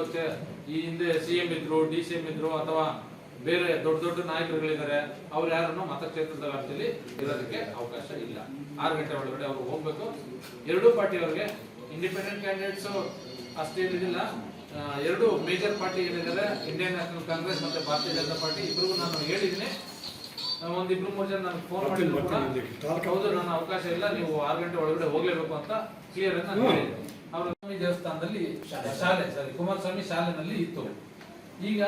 ಈ ಹಿಂದೆ ಸಿ ಎಂ ಇದ್ರು ಡಿ ಸಿ ಎಂ ಇದ್ರು ಅಥವಾ ಬೇರೆ ದೊಡ್ಡ ದೊಡ್ಡ ನಾಯಕರುಗಳಿದ್ದಾರೆ, ಅವ್ರು ಯಾರನ್ನು ಮತಕ್ಷೇತ್ರದ ವ್ಯಾಪ್ತಿಯಲ್ಲಿ ಇರೋದಕ್ಕೆ ಅವಕಾಶ ಇಲ್ಲ. ಆರು ಗಂಟೆ ಒಳಗಡೆ ಅವರು ಹೋಗ್ಬೇಕು. ಎರಡೂ ಪಾರ್ಟಿಯವರಿಗೆ ಇಂಡಿಪೆಂಡೆಂಟ್ ಕ್ಯಾಂಡಿಡೇಟ್ಸು ಅಷ್ಟೇನಿಲ್ಲ ಎರಡು ಮೇಜರ್ ಪಾರ್ಟಿ ಏನಿದ್ದಾರೆ ಇಂಡಿಯನ್ ನ್ಯಾಷನಲ್ ಕಾಂಗ್ರೆಸ್ ಮತ್ತೆ ಭಾರತೀಯ ಜನತಾ ಪಾರ್ಟಿ. ಇಬ್ಬರಿಗೂ ನಾನು ಹೇಳಿದ್ದೀನಿ. ಒಂದಿಬ್ರು ಮೂರು ಜನ ನಾನು ಫೋನ್ ಮಾಡಿದ್ರು ಕೂಡ. ಹೌದು ನನ್ನ ಅವಕಾಶ ಇಲ್ಲ ನೀವು ಆರು ಗಂಟೆ ಒಳಗಡೆ ಹೋಗ್ಲೇಬೇಕು ಅಂತ ಕ್ಲಿಯರ್ ಅಂತ ನಾನು ಅವರು ಸ್ವಾಮಿ ದೇವಸ್ಥಾನದಲ್ಲಿ ಶಾಲೆ ಸಾರಿ ಕುಮಾರಸ್ವಾಮಿ ಶಾಲೆನಲ್ಲಿ ಇತ್ತು. ಈಗ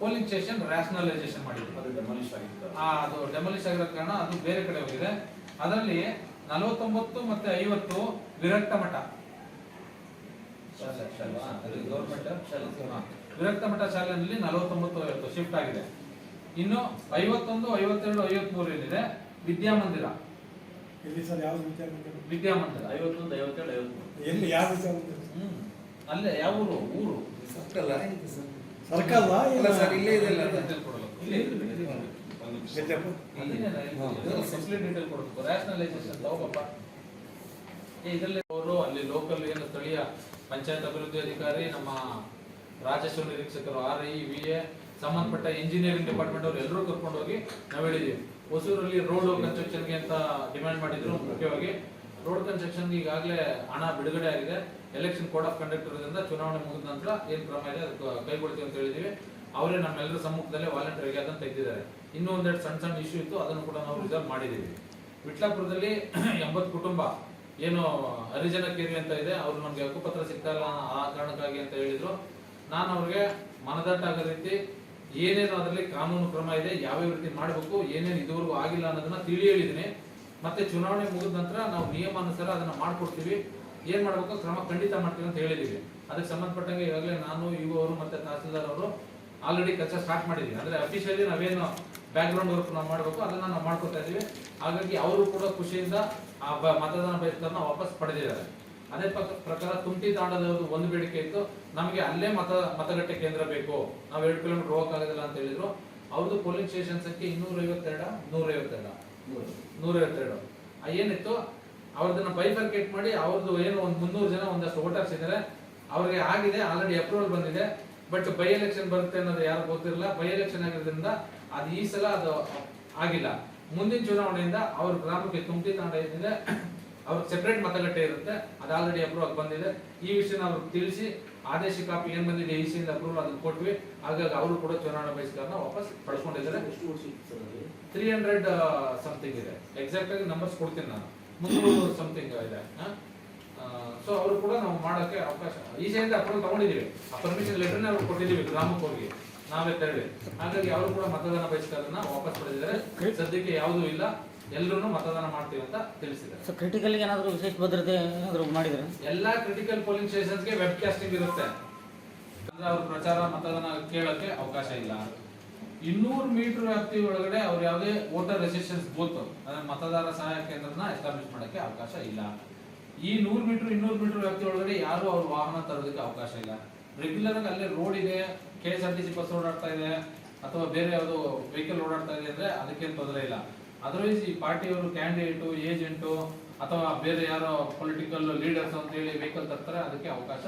ಪೋಲಿಂಗ್ ಸ್ಟೇಷನ್ ರ್ಯಾಷನಲೈಸೇಷನ್ ಮಾಡಿದ್ರು. ಅದು demolish ಆಗಿತ್ತು. ಆ, ಅದು ಡೆಮಲಿಷ್ ಆಗಿರೋ ಕಾರಣ ಅದು ಬೇರೆ ಕಡೆ ಹೋಗಿದೆ. ಅದರಲ್ಲಿ ನಲವತ್ತೊಂಬತ್ತು ಮತ್ತೆ ಐವತ್ತು ವಿರಕ್ತ ಮಠ ಶಾಲೆ, ಶಾಲೆ. ಅದು ಗೌರ್ಮೆಂಟ್ ಶಾಲೆ. ಹಾ. ವಿರಕ್ತ ಮಠ ಶಾಲೆಯಲ್ಲಿ ನಲವತ್ತೊಂಬತ್ತು ಐವತ್ತು ಶಿಫ್ಟ್ ಆಗಿದೆ. ಇನ್ನು ಐವತ್ತೊಂದು ಐವತ್ತೆರಡು ಐವತ್ಮೂರು ಏನಿದೆ? ವಿದ್ಯಾಮಂದಿರ ಇಲ್ಲಿ ಸರ್ ಯಾವ ವಿಚಾರ ವಿದ್ಯಾಮಂದಿರ ಐವತ್ತೊಂದು ಐವತ್ತೆರಡು ಐವತ್ಮೂರು. ಎಲ್ಲಿ ಯಾವ ವಿಚಾರ ಹ್ಮ್. ಅಲ್ಲೇ ಯಾವ ಊರು? ಊರು. ಸರ್ಕಲ್ ಅಲ್ಲ ಸರ್, ಇಲ್ಲೇ ಇದೆ. ಇಲ್ಲೇ ಇದೆ, ಇಲ್ಲೇ detail ಕೊಡ್ಬೇಕು. Rationalization. ತಗೋಬಪ್ಪ. ಇದರಲ್ಲಿ ಅವರು ಅಲ್ಲಿ ಲೋಕಲ್ ಏನು ಸ್ಥಳೀಯ ಪಂಚಾಯತ್ ಅಭಿವೃದ್ಧಿ ಅಧಿಕಾರಿ, ನಮ್ಮ ರಾಜಸ್ವ ನಿರೀಕ್ಷಕರು ಆರ್ ಐ ವಿ ಎ ಸಂಬಂಧಪಟ್ಟ ಇಂಜಿನಿಯರಿಂಗ್ ಡಿಪಾರ್ಟ್ಮೆಂಟ್ ಅವರು ಎಲ್ಲರೂ ಕರ್ಕೊಂಡು ಹೋಗಿ ನಾವು ಹೇಳಿದ್ವಿ. ಹೊಸೂರಲ್ಲಿ ರೋಡ್ ಕನ್ಸ್ಟ್ರಕ್ಷನ್ಗೆ ಅಂತ ಡಿಮ್ಯಾಂಡ್ ಮಾಡಿದ್ರು ಮುಖ್ಯವಾಗಿ. ರೋಡ್ ಕನ್ಸ್ಟ್ರಕ್ಷನ್ ಈಗಾಗಲೇ ಹಣ ಬಿಡುಗಡೆ ಆಗಿದೆ. ಎಲೆಕ್ಷನ್ ಕೋಡ್ ಆಫ್ ಕಂಡಕ್ಟ್ ಇರೋದ್ರಿಂದ ಚುನಾವಣೆ ಮುಗಿದ ನಂತರ ಏನ್ ಕ್ರಮ ಇದೆ ಅದಕ್ಕೆ ಕೈಗೊಳ್ತೀವಿ ಅಂತ ಹೇಳಿದೀವಿ. ಅವರೇ ನಮ್ಮೆಲ್ಲರ ಸಮ್ಮುಖದಲ್ಲೇ ವಾಲಂಟಿಯರ್ಗೆ ಅದನ್ನು ತೆಗೆದಿದ್ದಾರೆ ಇನ್ನೂ ಒಂದೆರಡು ಸಣ್ಣ ಸಣ್ಣ ಇಶ್ಯೂ ಇತ್ತು, ಅದನ್ನು ಕೂಡ ನಾವು ರಿಸಲ್ವ್ ಮಾಡಿದ್ದೀವಿ ವಿಟ್ಲಾಪುರದಲ್ಲಿ ಎಂಬತ್ತು ಕುಟುಂಬ ಏನು ಹರಿಜನ ಕೇರಿ ಅಂತ ಇದೆ, ಅವ್ರು ನಮ್ಗೆ ಹಕ್ಕುಪತ್ರ ಸಿಗ್ತಾ ಇಲ್ಲ ಆ ಕಾರಣಕ್ಕಾಗಿ ಅಂತ ಹೇಳಿದ್ರು. ನಾನು ಅವ್ರಿಗೆ ಮನದಟ್ಟಾಗೋ ರೀತಿ ಏನೇನು ಅದರಲ್ಲಿ ಕಾನೂನು ಕ್ರಮ ಇದೆ, ಯಾವ್ಯಾವ ರೀತಿ ಮಾಡಬೇಕು, ಏನೇನು ಇದುವರೆಗೂ ಆಗಿಲ್ಲ ಅನ್ನೋದನ್ನ ತಿಳಿ ಹೇಳಿದ್ದೀನಿ. ಮತ್ತೆ ಚುನಾವಣೆ ಮುಗಿದ ನಂತರ ನಾವು ನಿಯಮಾನುಸಾರ ಅದನ್ನ ಮಾಡ್ಕೊಡ್ತೀವಿ. ಏನ್ ಮಾಡ್ಬೇಕು, ಕ್ರಮ ಖಂಡಿತ ಮಾಡ್ತೀವಿ ಅಂತ ಹೇಳಿದೀವಿ. ಅದಕ್ಕೆ ಸಂಬಂಧಪಟ್ಟಂಗೆ ಈಗಾಗಲೇ ನಾನು ಇವರು ಮತ್ತೆ ತಹಸೀಲ್ದಾರ್ ಅವರು ಆಲ್ರೆಡಿ ಕೆಲಸ ಸ್ಟಾರ್ಟ್ ಮಾಡಿದೀವಿ. ಅಂದ್ರೆ ಅಫಿಷಿಯಲಿ ನಾವೇನು ಬ್ಯಾಕ್ ಗ್ರೌಂಡ್ ವರ್ಕ್ ನಾವು ಮಾಡಬೇಕು, ಅದನ್ನ ನಾವು ಮಾಡ್ಕೊತಾ ಇದ್ದೀವಿ. ಹಾಗಾಗಿ ಅವರು ಕೂಡ ಖುಷಿಯಿಂದ ಆ ಮತದಾನ ಬಹಿಷ್ಕಾರನ ವಾಪಸ್ ಪಡೆದಿದ್ದಾರೆ. ಅದೇ ಪ್ರಕಾರ ತುಂಟಿ ಒಂದು ಬೇಡಿಕೆ ಇತ್ತು, ನಮಗೆ ಅಲ್ಲೇ ಮತ, ಮತಗಟ್ಟೆ ಕೇಂದ್ರ ಬೇಕು. ನಾವು ಎರಡು ಕಿಲೋಮೀಟರ್ ಹೋಗಕ್ಕಾಗೋದಿಲ್ಲ ಅಂತ ಹೇಳಿದ್ರು. ಅವ್ರದ್ದು ಪೋಲಿಂಗ್ ಸ್ಟೇಷನ್ ಸಂಖ್ಯೆ ಇನ್ನೂರ ಐವತ್ತೆರಡ ನೂರ ಐವತ್ತೆರಡ ನೂರ ಐವತ್ತೆರಡು ಆ ಏನಿತ್ತು? ಅವ್ರದನ್ನ ಬೈಫರ್ಕೇಟ್ ಮಾಡಿ ಅವ್ರದ್ದು ಏನು ಒಂದು ಮುನ್ನೂರು ಜನ ಒಂದಷ್ಟು ವೋಟರ್ಸ್ ಇದ್ದಾರೆ ಅವ್ರಿಗೆ ಆಗಿದೆ ಆಲ್ರೆಡಿ ಅಪ್ರೂವಲ್ ಬಂದಿದೆ. ಬಟ್ ಬೈ ಎಲೆಕ್ಷನ್ ಬರುತ್ತೆ ಅನ್ನೋದು ಯಾರು ಗೊತ್ತಿರಲ್ಲ. ಬೈ ಎಲೆಕ್ಷನ್ ಆಗಿರೋದ್ರಿಂದ ಅದು ಈ ಸಲ ಅದು ಆಗಿಲ್ಲ. ಮುಂದಿನ ಚುನಾವಣೆಯಿಂದ ಅವ್ರ ಗ್ರಾಮಕ್ಕೆ ತುಮಟಿ ತಾಂಡ ಇದ್ದಿದೆ ಅವ್ರಿಗೆ ಸೆಪರೇಟ್ ಮತಗಟ್ಟೆ ಇರುತ್ತೆ. ಅದು ಆಲ್ರೆಡಿ ಅಪ್ರೂವ್ ಬಂದಿದೆ. ಈ ವಿಷಯನ ಅವ್ರಿಗೆ ತಿಳಿಸಿ, ಆದೇಶ ಕಾಪಿ ಏನ್ ಬಂದಿದೆ ಈ ಸಿಯಿಂದ ಅಪ್ರೂವಲ್ ಅದನ್ನ ಕೊಟ್ವಿ. ಹಾಗಾಗಿ ಅವರು ಕೂಡ ಚುನಾವಣಾ ಬಹಿಷ್ಕಾರನ ವಾಪಸ್ ಪಡ್ಕೊಂಡಿದ್ದಾರೆ ತ್ರೀ ಹಂಡ್ರೆಡ್ ಸಮಥಿಂಗ್ ಇದೆ. ಎಕ್ಸಾಕ್ಟ್ ಆಗಿ ನಂಬರ್ಸ್ ಕೊಡ್ತೀನಿ ನಾನು. ಮುನ್ನೂರು ಸಮಥಿಂಗ್ ಇದೆ. ಸೊ ಅವರು ಕೂಡ ನಾವು ಮಾಡೋಕ್ಕೆ ಅವಕಾಶ. ಈಚೆಯಿಂದ ಅಪ್ರೂವಲ್ ತಗೊಂಡಿದೀವಿ ಆ ಪರ್ಮಿಷನ್ ಲೆಟರ್ನೇ ಅವ್ರು ಕೊಟ್ಟಿದ್ದೀವಿ ಗ್ರಾಮಕ್ಕೆ ಹೋಗಿ. ನಾವೇ ತೆರಳಿ ಹಾಗಾಗಿ ಅವರು ಕೂಡ ಮತದಾನ ಬಹಿಷ್ಕಾರನ ವಾಪಸ್ ಪಡೆದಿದ್ದಾರೆ. ಸದ್ಯಕ್ಕೆ ಯಾವುದೂ ಇಲ್ಲ. ಎಲ್ಲರೂ ಮತದಾನ ಮಾಡ್ತೀವಿ ಅಂತ ತಿಳಿಸಿದ್ದಾರೆ. ಸೊ ಕ್ರಿಟಿಕಲ್ಗೆ ಏನಾದರೂ ವಿಶೇಷ ಭದ್ರತೆ ಏನಾದರೂ ಮಾಡಿದ್ರೆ? ಎಲ್ಲಾ ಕ್ರಿಟಿಕಲ್ ಪೋಲಿಂಗ್ ಸ್ಟೇಷನ್ಸ್ಗೆ ವೆಬ್ ಕಾಸ್ಟಿಂಗ್ ಇರುತ್ತೆ. ಅಂದ್ರೆ ಅವ್ರ ಪ್ರಚಾರ ಮತದಾನ ಕೇಳಕ್ಕೆ ಅವಕಾಶ ಇಲ್ಲ. ಇನ್ನೂರು ಮೀಟರ್ ವ್ಯಾಪ್ತಿ ಒಳಗಡೆ ಅವ್ರು ಯಾವುದೇ ವೋಟರ್ ರೆಜಿಸ್ಟ್ರೇಷನ್ಸ್ ಬೂತ್ ಅಂದ್ರೆ ಮತದಾರ ಸಹಾಯ ಕೇಂದ್ರನ ಎಸ್ಟಾಬ್ಲಿಷ್ ಮಾಡಕ್ಕೆ ಅವಕಾಶ ಇಲ್ಲ. ಈ ನೂರು ಮೀಟರ್ ಇನ್ನೂರು ಮೀಟರ್ ವ್ಯಾಪ್ತಿ ಒಳಗಡೆ ಯಾರು ಅವ್ರ ವಾಹನ ತರೋದಕ್ಕೆ ಅವಕಾಶ ಇಲ್ಲ. ರೆಗ್ಯುಲರ್ ಆಗಿ ಅಲ್ಲೇ ರೋಡ್ ಇದೆ K S R T C bus ಓಡಾಡ್ತಾ ಇದೆ, ಅಥವಾ ಬೇರೆ ಯಾವುದೋ ವೆಹಿಕಲ್ ಓಡಾಡ್ತಾ ಇದೆ ಅಂದ್ರೆ ಅದಕ್ಕೇನು ತೊಂದರೆ ಇಲ್ಲ. ಅದರ್ವೈಸ್ ಈ ಪಾರ್ಟಿಯವರು ಕ್ಯಾಂಡಿಡೇಟು ಏಜೆಂಟು ಅಥವಾ ಬೇರೆ ಯಾರೋ ಪೊಲಿಟಿಕಲ್ ಲೀಡರ್ಸ್ ಅಂತ ಹೇಳಿ ವೆಹಿಕಲ್ ತರ್ತಾರೆ, ಅದಕ್ಕೆ ಅವಕಾಶ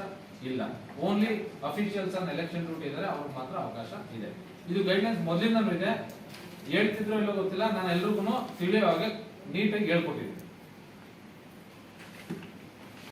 ಇಲ್ಲ. ಓನ್ಲಿ ಅಫಿಷಿಯಲ್ಸ್ ಅನ್ನ ಎಲೆಕ್ಷನ್ ಡ್ಯೂಟಿ ಇದ್ದಾರೆ, ಅವ್ರಿಗೆ ಮಾತ್ರ ಅವಕಾಶ ಇದೆ. ಇದು ಗೈಡ್ಲೈನ್ಸ್ ಮೊದಲಿಂದನೂ ಇದೆ. ಹೇಳ್ತಿದ್ರು ಇಲ್ಲೋ ಗೊತ್ತಿಲ್ಲ ನಾನು ಎಲ್ರಿಗೂ ತಿಳಿಯೋ ಹಾಗೆ ನೀಟಾಗಿ ಹೇಳ್ಕೊಟ್ಟಿದ್ದೀನಿ.